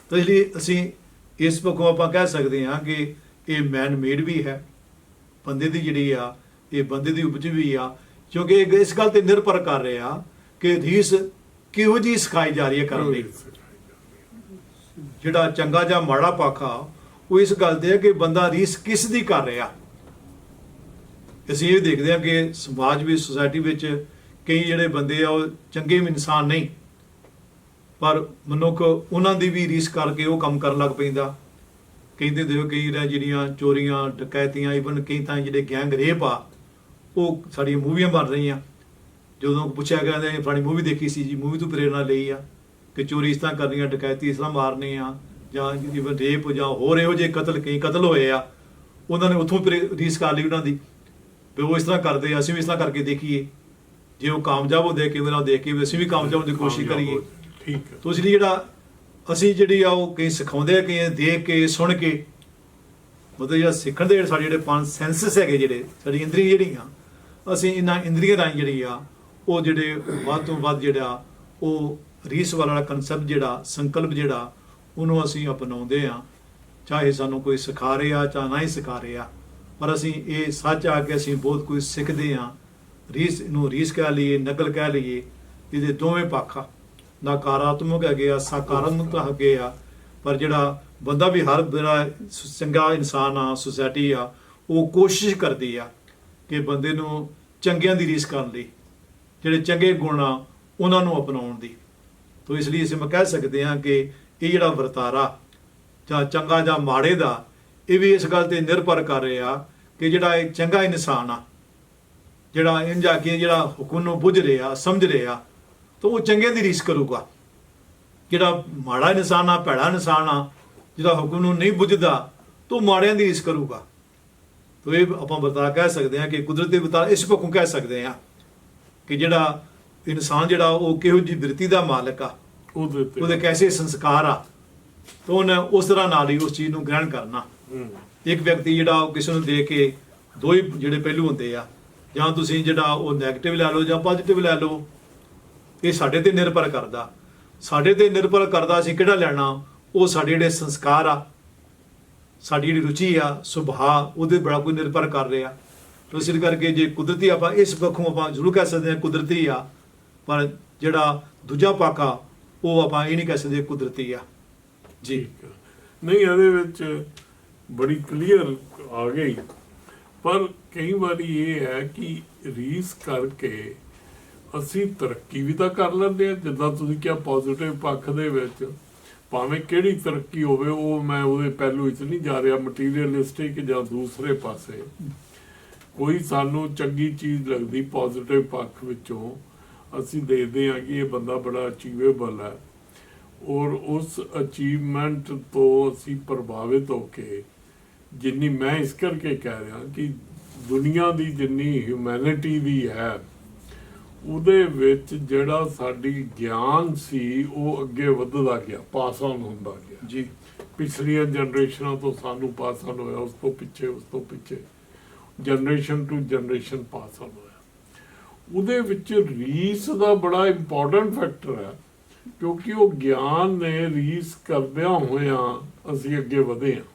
ਤਾਂ ਇਸ ਲਈ ਅਸੀਂ ਇਸ ਪੱਖੋਂ ਆਪਾਂ ਕਹਿ ਸਕਦੇ ਹਾਂ ਕਿ ਇਹ ਮੈਨ ਮੇਡ ਵੀ ਹੈ। ਬੰਦੇ ਦੀ ਜਿਹੜੀ ਆ, ਇਹ ਬੰਦੇ ਦੀ ਉਪਜ ਵੀ ਆ, ਕਿਉਂਕਿ ਇਹ ਇਸ ਗੱਲ ਤੇ ਨਿਰਭਰ ਕਰ ਰਿਹਾ ਕਿ ਰੀਸ ਕਿਹੋ ਜੀ ਸਿਖਾਈ ਜਾ ਰਹੀ ਹੈ ਕਰਨ ਲਈ। ਜਿਹੜਾ ਚੰਗਾ ਜਾਂ ਮਾੜਾ ਪੱਖ ਆ ਉਹ ਇਸ ਗੱਲ ਤੇ ਹੈ ਕਿ ਬੰਦਾ ਰੀਸ ਕਿਸ ਦੀ ਕਰ ਰਿਹਾ। ਅਸੀਂ ਇਹ ਦੇਖਦੇ ਹਾਂ ਕਿ ਸਮਾਜ ਵਿੱਚ ਸੁਸਾਇਟੀ ਵਿੱਚ ਕਈ ਜਿਹੜੇ ਬੰਦੇ ਆ ਉਹ ਚੰਗੇ ਇਨਸਾਨ ਨਹੀਂ। ਪਰ ਮਨੁੱਖ ਉਹਨਾਂ ਦੀ ਵੀ ਰੀਸ ਕਰਕੇ ਉਹ ਕੰਮ ਕਰਨ ਲੱਗ ਪੈਂਦਾ। ਕਹਿੰਦੇ ਦੇਖੋ ਕਈ ਜਿਹੜੀਆਂ ਚੋਰੀਆਂ ਡਕੈਤੀਆਂ ਇਵਨ ਕਈ ਤਾਂ ਜਿਹੜੇ ਗੈਂਗ ਰੇਪ ਆ ਉਹ ਸਾਡੀਆਂ ਮੂਵੀਆਂ ਬਣ ਰਹੀਆਂ। ਜਦੋਂ ਪੁੱਛਿਆ ਗਿਆ ਨੇ ਫਲਾਣੀ ਮੂਵੀ ਦੇਖੀ ਸੀ ਜੀ? ਮੂਵੀ ਤੋਂ ਪ੍ਰੇਰਣਾ ਲਈ ਆ ਕਿ ਚੋਰੀ ਇਸ ਤਰ੍ਹਾਂ ਕਰਨੀਆਂ ਡਕੈਤੀ ਇਸ ਤਰ੍ਹਾਂ ਮਾਰਨੇ ਆ ਜਾਂ ਇਵਨ ਰੇਪ ਜਾਂ ਹੋਰ ਇਹੋ ਜਿਹੇ ਕਤਲ ਕਈ ਕਤਲ ਹੋਏ ਆ। ਉਹਨਾਂ ਨੇ ਉੱਥੋਂ ਪ੍ਰੇ- ਰੀਸ ਕਰ ਲਈ ਉਹਨਾਂ ਦੀ ਵੀ ਉਹ ਇਸ ਤਰ੍ਹਾਂ ਕਰਦੇ ਆ, ਅਸੀਂ ਵੀ ਇਸ ਤਰ੍ਹਾਂ ਕਰਕੇ ਦੇਖੀਏ। ਜੇ ਉਹ ਕਾਮਯਾਬ ਹੁੰਦੇ ਕਿ ਉਹਨਾਂ ਦੇਖ ਕੇ ਵੀ ਅਸੀਂ ਵੀ ਕਾਮਯਾਬ ਹੋਣ ਦੀ ਕੋਸ਼ਿਸ਼ ਕਰੀਏ। ਠੀਕ ਹੈ। ਤੋ ਇਸ ਲਈ ਜਿਹੜਾ ਅਸੀਂ ਜਿਹੜੀ ਆ ਉਹ ਕਈ ਸਿਖਾਉਂਦੇ ਆ ਕਿ ਦੇਖ ਕੇ ਸੁਣ ਕੇ। ਮਤਲਬ ਜਿਹੜਾ ਸਿੱਖਣ ਦੇ ਸਾਡੇ ਜਿਹੜੇ ਪੰਜ ਸੈਂਸਸ ਹੈਗੇ ਜਿਹੜੇ ਸਾਡੀ ਇੰਦਰੀ ਜਿਹੜੀਆਂ ਅਸੀਂ ਇਹਨਾਂ ਇੰਦਰੀਆਂ ਰਾਹੀਂ ਜਿਹੜੀ ਆ ਉਹ ਜਿਹੜੇ ਵੱਧ ਤੋਂ ਵੱਧ ਜਿਹੜਾ ਉਹ ਰੀਸ ਵਾਲਾ ਕਨਸੈਪਟ ਜਿਹੜਾ ਸੰਕਲਪ ਜਿਹੜਾ ਉਹਨੂੰ ਅਸੀਂ ਅਪਣਾਉਂਦੇ ਆ। ਚਾਹੇ ਸਾਨੂੰ ਕੋਈ ਸਿਖਾ ਰਿਹਾ ਚਾਹੇ ਨਾ ਹੀ ਸਿਖਾ ਰਿਹਾ। ਪਰ ਅਸੀਂ ਇਹ ਸੱਚ ਆ ਕੇ ਅਸੀਂ ਬਹੁਤ ਕੁਝ ਸਿੱਖਦੇ ਆ। ਰੀਸ ਨੂੰ ਰੀਸ ਕਹਿ ਲਈਏ, ਨਕਲ ਕਹਿ ਲਈਏ, ਇਹਦੇ ਦੋਵੇਂ ਪੱਖ ਆ। ਨਕਾਰਾਤਮਕ ਹੈਗੇ ਆ, ਸਕਾਰਾਤਮਕ ਹੈਗੇ ਆ, ਪਰ ਜਿਹੜਾ ਬੰਦਾ ਵੀ ਹਰ ਜਿਹੜਾ ਚੰਗਾ ਇਨਸਾਨ ਆ, ਸੁਸਾਇਟੀ ਆ, ਉਹ ਕੋਸ਼ਿਸ਼ ਕਰਦੀ ਆ ਕਿ ਬੰਦੇ ਨੂੰ ਚੰਗਿਆਂ ਦੀ ਰੀਸ ਕਰਨ ਲਈ, ਜਿਹੜੇ ਚੰਗੇ ਗੁਣ ਆ, ਉਹਨਾਂ ਨੂੰ ਅਪਣਾਉਣ ਦੀ। ਤੋ ਇਸ ਲਈ ਅਸੀਂ ਮੈਂ ਕਹਿ ਸਕਦੇ ਹਾਂ ਕਿ ਇਹ ਜਿਹੜਾ ਵਰਤਾਰਾ ਜਾਂ ਚੰਗਾ ਜਾਂ ਮਾੜੇ ਦਾ, ਇਹ ਵੀ ਇਸ ਗੱਲ ਤੇ ਨਿਰਭਰ ਕਰ ਰਿਹਾ ਕਿ ਜਿਹੜਾ ਇਹ ਚੰਗਾ ਇਨਸਾਨ ਆ ਜਿਹੜਾ ਇੰਜਾ ਕੇ ਜਿਹੜਾ ਹੁਕਮ ਨੂੰ ਬੁੱਝ ਰਿਹਾ ਸਮਝ ਰਿਹਾ ਤਾਂ ਉਹ ਚੰਗੇ ਦੀ ਰੀਸ ਕਰੂਗਾ। ਜਿਹੜਾ ਮਾੜਾ ਇਨਸਾਨ ਆ ਭੈੜਾ ਇਨਸਾਨ ਆ ਜਿਹੜਾ ਹੁਕਮ ਨੂੰ ਨਹੀਂ ਬੁੱਝਦਾ ਤਾਂ ਮਾੜਿਆਂ ਦੀ ਰੀਸ ਕਰੂਗਾ। ਤੋ ਇਹ ਆਪਾਂ ਵਰਤਾਰਾ ਕਹਿ ਸਕਦੇ ਹਾਂ ਕਿ ਕੁਦਰਤੀ ਵਰਤਾਰਾ ਇਸ ਪੱਖੋਂ ਕਹਿ ਸਕਦੇ ਹਾਂ ਕਿ ਜਿਹੜਾ ਇਨਸਾਨ ਜਿਹੜਾ ਉਹ ਕਿਹੋ ਜਿਹੀ ਬਿਰਤੀ ਦਾ ਮਾਲਕ ਆ ਉਹਦੇ ਕੈਸੇ ਸੰਸਕਾਰ ਆ ਤਾਂ ਉਹਨੇ ਉਸ ਤਰ੍ਹਾਂ ਨਾਲ ਹੀ ਉਸ ਚੀਜ਼ ਨੂੰ ਗ੍ਰਹਿਣ ਕਰਨਾ। ਇੱਕ ਵਿਅਕਤੀ ਜਿਹੜਾ ਉਹ ਕਿਸੇ ਨੂੰ ਦੇਖ ਕੇ ਦੋ ਹੀ ਜਿਹੜੇ ਪਹਿਲੂ ਹੁੰਦੇ ਆ ਜਾਂ ਤੁਸੀਂ ਜਿਹੜਾ ਉਹ 네ਗੇਟਿਵ ਲੈ ਲਓ ਜਾਂ ਪੋਜ਼ਿਟਿਵ ਲੈ ਲਓ, ਇਹ ਸਾਡੇ ਤੇ ਨਿਰਭਰ ਕਰਦਾ। ਸਾਡੇ ਤੇ ਨਿਰਭਰ ਕਰਦਾ ਅਸੀਂ ਕਿਹੜਾ ਲੈਣਾ? ਉਹ ਸਾਡੇ ਜਿਹੜੇ ਸੰਸਕਾਰ ਆ, ਸਾਡੀ ਜਿਹੜੀ ਰੁਚੀ ਆ, ਸੁਭਾਅ, ਉਹਦੇ ਬੜਾ ਕੋਈ ਨਿਰਭਰ ਕਰ ਰਿਹਾ। ਇਸ ਕਰਕੇ ਜੇ ਕੁਦਰਤੀ ਆਪਾਂ ਇਸ ਪੱਖੋਂ ਆਪਾਂ ਜ਼ਰੂਰ ਕਹਿ ਸਕਦੇ ਹਾਂ ਕੁਦਰਤੀ ਆ, ਪਰ ਜਿਹੜਾ ਦੂਜਾ ਪੱਖ ਆ, ਉਹ ਆਪਾਂ ਇਹ ਨਹੀਂ ਕਹਿ ਸਕਦੇ ਕੁਦਰਤੀ ਆ। ਜੀ। ਨਹੀਂ, ਇਹਦੇ ਵਿੱਚ ਬੜੀ ਕਲੀਅਰ ਆ ਗਈ। ਪਰ ਕਈ ਵਾਰੀ ਇਹ ਹੈ ਕਿ ਰੀਸ ਕਰਕੇ ਅਸੀਂ ਤਰੱਕੀ ਵੀ ਤਾਂ ਕਰ ਲੈਂਦੇ ਆ ਜਿੱਦਾਂ ਤੁਸੀਂ ਕਿਹਾ ਪੋਜ਼ਿਟਿਵ ਪੱਖ ਦੇ ਵਿੱਚ, ਭਾਵੇਂ ਕਿਹੜੀ ਤਰੱਕੀ ਹੋਵੇ, ਉਹ ਮੈਂ ਉਹਦੇ ਪਹਿਲੂ ਵਿੱਚ ਨਹੀਂ ਜਾ ਰਿਹਾ ਮਟੀਰੀਅਲਿਸਟਿਕ ਜਾਂ ਦੂਸਰੇ ਪਾਸੇ। ਕੋਈ ਸਾਨੂੰ ਚੰਗੀ ਚੀਜ਼ ਲੱਗਦੀ ਪੋਜ਼ਿਟਿਵ ਪੱਖ ਵਿੱਚੋਂ, ਅਸੀਂ ਦੇਖਦੇ ਹਾਂ ਕਿ ਇਹ ਬੰਦਾ ਬੜਾ ਅਚੀਵੇਬਲ ਹੈ। ਔਰ ਉਸ ਅਚੀਵਮੈਂਟ ਤੋਂ ਅਸੀਂ ਪ੍ਰਭਾਵਿਤ ਹੋ ਕੇ ਜਿੰਨੀ ਮੈਂ ਇਸ ਕਰਕੇ ਕਹਿ ਰਿਹਾ ਕਿ ਦੁਨੀਆ ਦੀ ਜਿੰਨੀ ਹਿਊਮੈਨਿਟੀ ਦੀ ਹੈ ਉਹਦੇ ਵਿੱਚ ਜਿਹੜਾ ਸਾਡੀ ਗਿਆਨ ਸੀ ਉਹ ਅੱਗੇ ਵੱਧਦਾ ਗਿਆ ਪਾਸ ਆਨ ਹੁੰਦਾ ਗਿਆ। ਜੀ। ਪਿਛਲੀਆਂ ਜਨਰੇਸ਼ਨਾਂ ਤੋਂ ਸਾਨੂੰ ਪਾਸ ਆਨ ਹੋਇਆ ਉਸ ਤੋਂ ਪਿੱਛੇ ਉਸ ਤੋਂ ਪਿੱਛੇ। Generation to generation pass on ਹੋਇਆ। ਉਹਦੇ ਵਿੱਚ ਰੀਸ ਦਾ ਬੜਾ ਇੰਪੋਰਟੈਂਟ ਫੈਕਟਰ ਹੈ ਕਿਉਂਕਿ ਉਹ ਗਿਆਨ ਨੇ ਰੀਸ ਕਰਦਿਆਂ ਹੋਇਆਂ ਅਸੀਂ ਅੱਗੇ ਵਧੇ ਹਾਂ।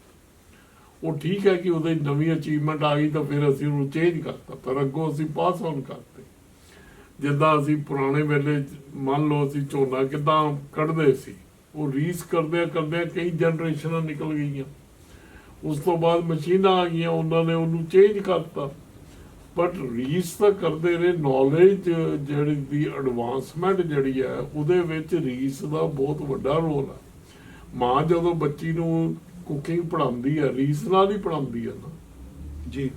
ਉਹ ਠੀਕ ਹੈ ਕਿ ਉਹਦੇ ਨਵੀਂ ਅਚੀਵਮੈਂਟ ਆ ਗਈ ਤਾਂ ਫਿਰ ਅਸੀਂ ਉਹਨੂੰ ਚੇਂਜ ਕਰਤਾ ਪਰ ਅੱਗੋਂ ਅਸੀਂ ਪਾਸ ਆਨ ਕਰਤੇ। ਜਿੱਦਾਂ ਅਸੀਂ ਪੁਰਾਣੇ ਵੇਲੇ ਮੰਨ ਲਓ ਅਸੀਂ ਝੋਨਾ ਕਿਦਾਂ ਕੱਢਦੇ ਸੀ, ਉਹ ਰੀਸ ਕਰਦਿਆਂ ਕਰਦਿਆਂ ਕਈ ਜਨਰੇਸ਼ਨਾਂ ਨਿਕਲ ਗਈਆਂ। ਉਸ ਤੋਂ ਬਾਅਦ ਮਸ਼ੀਨਾਂ ਆ ਗਈਆਂ, ਉਹਨਾਂ ਨੇ ਉਹਨੂੰ ਚੇਂਜ ਕਰਤਾ ਬਟ ਰੀਸ ਤਾਂ ਕਰਦੇ ਰਹੇ ਨੌਲੇਜ ਜਿਹੜੀ ਦੀ ਐਡਵਾਂਸਮੈਂਟ ਜਿਹੜੀ ਹੈ, ਉਹਦੇ ਵਿੱਚ ਰੀਸ ਦਾ ਬਹੁਤ ਵੱਡਾ ਰੋਲ ਹੈ ਮਾਂ ਜਦੋਂ ਬੱਚੀ ਨੂੰ ਕੁਕਿੰਗ ਪੜ੍ਹਾਉਂਦੀ ਹੈ ਰੀਸ ਨਾਲ ਹੀ ਪੜ੍ਹਾਉਂਦੀ ਹੈ ਨਾ। ਜੀ।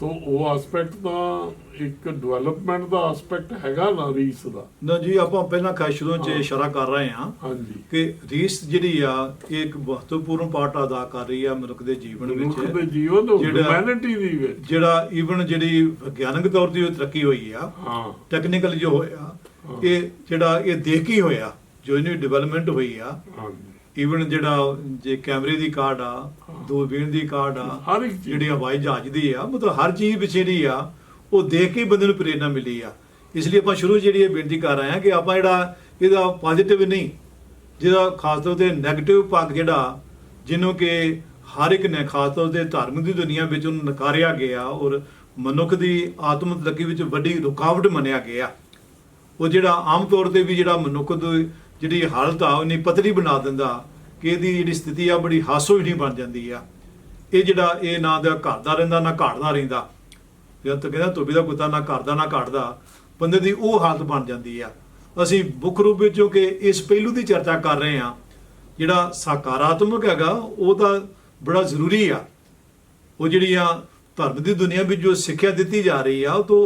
ਸੋ ਉਹ ਐਸਪੈਕਟ ਤਾਂ ਇੱਕ ਡਿਵੈਲਪਮੈਂਟ ਦਾ ਐਸਪੈਕਟ ਹੈਗਾ ਨਾ ਰੀਸ ਦਾ। ਨਾ ਜੀ ਆਪਾਂ ਪਹਿਲਾਂ ਖਾ ਸ਼ੁਰੂ ਚ। ਇਸ਼ਾਰਾ ਕਰ ਰਹੇ ਹਾਂ ਹਾਂਜੀ। ਕਿ ਰੀਸ ਜਿਹੜੀ ਆ ਇਹ ਇੱਕ ਮਹੱਤਵਪੂਰਨ ਪਾਰਟ ਅਦਾ ਕਰ ਰਹੀ ਆ ਮਨੁੱਖ ਦੇ ਜੀਵਨ ਮਨੁੱਖ ਦੇ ਵਿੱਚ ਜੀਵਨ ਹਿਊਮੈਨਿਟੀ ਦੀ ਵਿੱਚ। ਜਿਹੜਾ ਈਵਨ ਜਿਹੜੀ ਵਿਗਿਆਨਕ ਤੌਰ ਤੇ ਤਰੱਕੀ ਹੋਈ ਆ ਹਾਂ। ਟੈਕਨੀਕਲ ਜੋ ਹੋਇਆ। ਇਹ ਜਿਹੜਾ ਇਹ ਦੇਖ ਕੇ ਹੋਇਆ ਜੋ ਇਹਨੀ ਡਿਵੈਲਪਮੈਂਟ ਹੋਈ ਆ। ਹਾਂਜੀ। ਈਵਨ ਜਿਹੜਾ ਜੇ ਕੈਮਰੇ ਦੀ ਕਾਰਡ ਆ ਹਾਂ। ਦੂਰਬੀਨ ਦੀ ਕਾਰਡ ਆ ਹਰ ਇੱਕ ਜਿਹੜੀ ਹਵਾਈ ਜਹਾਜ਼ ਦੀ ਆ ਮਤਲਬ ਹਰ ਚੀਜ਼ ਵਿੱਚ ਜਿਹੜੀ ਆ ਉਹ ਦੇਖ ਕੇ ਬੰਦੇ ਨੂੰ ਪ੍ਰੇਰਣਾ ਮਿਲੀ ਆ। ਇਸ ਲਈ ਆਪਾਂ ਸ਼ੁਰੂ ਜਿਹੜੀ ਇਹ ਬੇਨਤੀ ਕਰ ਰਹੇ ਹਾਂ ਕਿ ਆਪਾਂ ਜਿਹੜਾ ਇਹਦਾ ਪੋਜ਼ਿਟਿਵ ਨਹੀਂ ਜਿਹਦਾ ਖਾਸ ਤੌਰ ਤੇ 네ਗੇਟਿਵ ਪੱਖ ਜਿਹੜਾ ਜਿਹਨੂੰ ਕਿ ਹਰ ਇੱਕ ਨੇ ਖਾਸ ਤੌਰ ਤੇ ਧਾਰਮਿਕ ਦੀ ਦੁਨੀਆ ਵਿੱਚ ਉਹਨੂੰ ਨਕਾਰਿਆ ਗਿਆ ਔਰ ਮਨੁੱਖ ਦੀ ਆਤਮ ਤਰੱਕੀ ਵਿੱਚ ਵੱਡੀ ਰੁਕਾਵਟ ਮੰਨਿਆ ਗਿਆ। ਉਹ ਜਿਹੜਾ ਆਮ ਤੌਰ ਤੇ ਵੀ ਜਿਹੜਾ ਮਨੁੱਖ ਦੀ ਜਿਹੜੀ ਹਾਲਤ ਆ, ਉਹਨੀ ਪਤਲੀ ਬਣਾ ਦਿੰਦਾ ਕਿ ਇਹਦੀ ਜਿਹੜੀ ਸਥਿਤੀ ਆ, ਬੜੀ ਹਾਸੋਹੀਣੀ ਬਣ ਜਾਂਦੀ ਆ। ਇਹ ਜਿਹੜਾ ਇਹ ਨਾ ਦਾ ਘਰ ਦਾ ਰਹਿੰਦਾ, ਨਾ ਘਾੜਦਾ ਰਹਿੰਦਾ। ਜਦ ਤੱਕ ਕਹਿੰਦਾ ਧੋਬੀ ਦਾ ਕੁੱਤਾ ਨਾ ਘਰ ਦਾ ਨਾ ਘਾਟਦਾ, ਬੰਦੇ ਦੀ ਉਹ ਹਾਲਤ ਬਣ ਜਾਂਦੀ ਆ। ਅਸੀਂ ਮੁੱਖ ਰੂਪ ਵਿੱਚ ਜੋ ਕਿ ਇਸ ਪਹਿਲੂ ਦੀ ਚਰਚਾ ਕਰ ਰਹੇ ਆ, ਜਿਹੜਾ ਸਕਾਰਾਤਮਕ ਹੈਗਾ, ਉਹ ਤਾਂ ਬੜਾ ਜ਼ਰੂਰੀ ਆ। ਉਹ ਜਿਹੜੀ ਆ ਧਰਮ ਦੀ ਦੁਨੀਆ ਵਿੱਚ ਜੋ ਸਿੱਖਿਆ ਦਿੱਤੀ ਜਾ ਰਹੀ ਆ, ਉਹ ਤੋਂ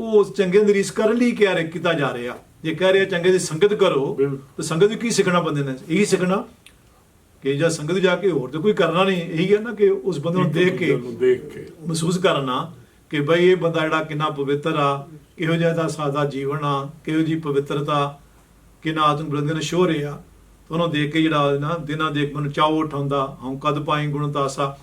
ਉਹ ਚੰਗੇ ਨਰੀਸ਼ ਕਰਨ ਲਈ ਕਹਿ ਕੀਤਾ ਜਾ ਰਿਹਾ। ਜੇ ਕਹਿ ਰਿਹਾ ਚੰਗੇ ਦੀ ਸੰਗਤ ਕਰੋ। ਤਾਂ ਸੰਗਤ ਵੀ ਕੀ ਸਿੱਖਣਾ ਬੰਦੇ ਨੇ? ਇਹੀ ਸਿੱਖਣਾ ਕਿ ਜਾਂ ਸੰਗਤ ਜਾ ਕੇ ਹੋਰ ਤਾਂ ਕੋਈ ਕਰਨਾ ਨਹੀਂ। ਇਹੀ ਹੈ ਨਾ ਕਿ ਉਸ ਬੰਦੇ ਨੂੰ ਦੇਖ ਕੇ ਦੂਜੇ ਨੂੰ ਦੇਖ ਕੇ। ਮਹਿਸੂਸ ਕਰਨਾ ਕਿ ਬਈ ਇਹ ਬੰਦਾ ਜਿਹੜਾ ਕਿੰਨਾ ਪਵਿੱਤਰ ਆ ਕਿਹੋ ਜਿਹਾ ਦਾ ਸਾਦਾ ਜੀਵਨ ਆ ਕਿਹੋ ਜੀ ਪਵਿੱਤਰਤਾ ਕਿੰਨਾ ਆਤਮ ਨਾਲ ਸ਼ੋਰ ਆ। ਉਹਨੂੰ ਦੇਖ ਕੇ ਜਿਹੜਾ ਨਾ ਦਿਨਾਂ ਦੇਖ ਮਨ ਚਾਉ ਉਠਾਉਂਦਾ ਹਉ ਕਦ ਪਾਈ ਗੁਣ ਤਾਸਾ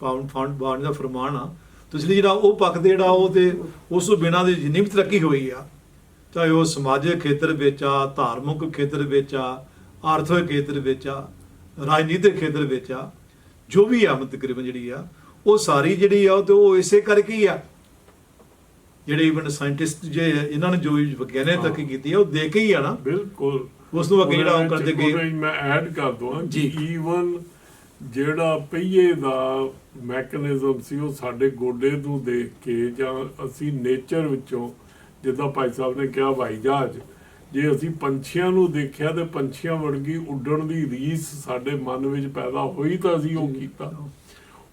ਪਾਉਣ ਫੰਡ ਬਾਣ ਦਾ ਫਰਮਾਨ ਆ। ਤੇ ਇਸ ਲਈ ਜਿਹੜਾ ਉਹ ਪੱਖ ਦੇ ਜਿਹੜਾ ਉਹ ਤੇ ਉਸ ਤੋਂ ਬਿਨਾਂ ਦੀ ਜਿੰਨੀ ਵੀ ਤਰੱਕੀ ਹੋਈ ਆ ਚਾਹੇ ਉਹ ਸਮਾਜਿਕ ਖੇਤਰ ਵਿੱਚ ਆ ਧਾਰਮਿਕ ਖੇਤਰ ਵਿੱਚ ਆ ਆਰਥਿਕ ਖੇਤਰ ਵਿੱਚ ਆ ਰਾਜਨੀਤਿਕ ਖੇਤਰ ਵਿੱਚ ਆ ਜੋ ਵੀ ਆ ਤਕਰੀਬਨ ਜਿਹੜੀ ਆ ਉਹ ਸਾਰੀ ਜਿਹੜੀ ਆ ਉਹ ਤੇ ਉਹ ਇਸੇ ਕਰਕੇ ਹੀ ਆ ਜਿਹੜੇ ਇਵਨ ਸਾਇੰਟਿਸਟ ਜੇ ਇਹਨਾਂ ਨੇ ਜੋ ਵਿਗਿਆਨੇ ਹਾਂ। ਤਰੱਕੀ ਕੀਤੀ ਆ ਉਹ ਦੇਖ ਕੇ ਹੀ ਆ ਨਾ ਬਿਲਕੁਲ ਉਸ ਨੂੰ ਅੱਗੇ ਜਿਹੜਾ ਉਹ ਕਰਦੇ ਗਏ ਮੈਂ ਐਡ ਕਰ ਦਵਾਂ ਜੀ। ਜੀ ਈਵਨ ਜਿਹੜਾ ਪਹੀਏ ਦਾ ਮੈਕੈਨਿਜ਼ਮ ਸੀ ਉਹ ਸਾਡੇ ਗੋਡੇ ਨੂੰ ਦੇਖ ਕੇ ਜਾਂ ਅਸੀਂ ਨੇਚਰ ਵਿੱਚੋਂ ਜਿੱਦਾਂ ਭਾਈ ਸਾਹਿਬ ਨੇ ਕਿਹਾ ਹਵਾਈ ਜਹਾਜ਼ ਜੇ ਅਸੀਂ ਪੰਛੀਆਂ ਨੂੰ ਦੇਖਿਆ ਤੇ ਪੰਛੀਆਂ ਵਰਗੀ ਉੱਡਣ ਦੀ ਰੀਸ ਸਾਡੇ ਮਨ ਵਿੱਚ ਪੈਦਾ ਹੋਈ ਤਾਂ ਅਸੀਂ ਉਹ ਕੀਤਾ।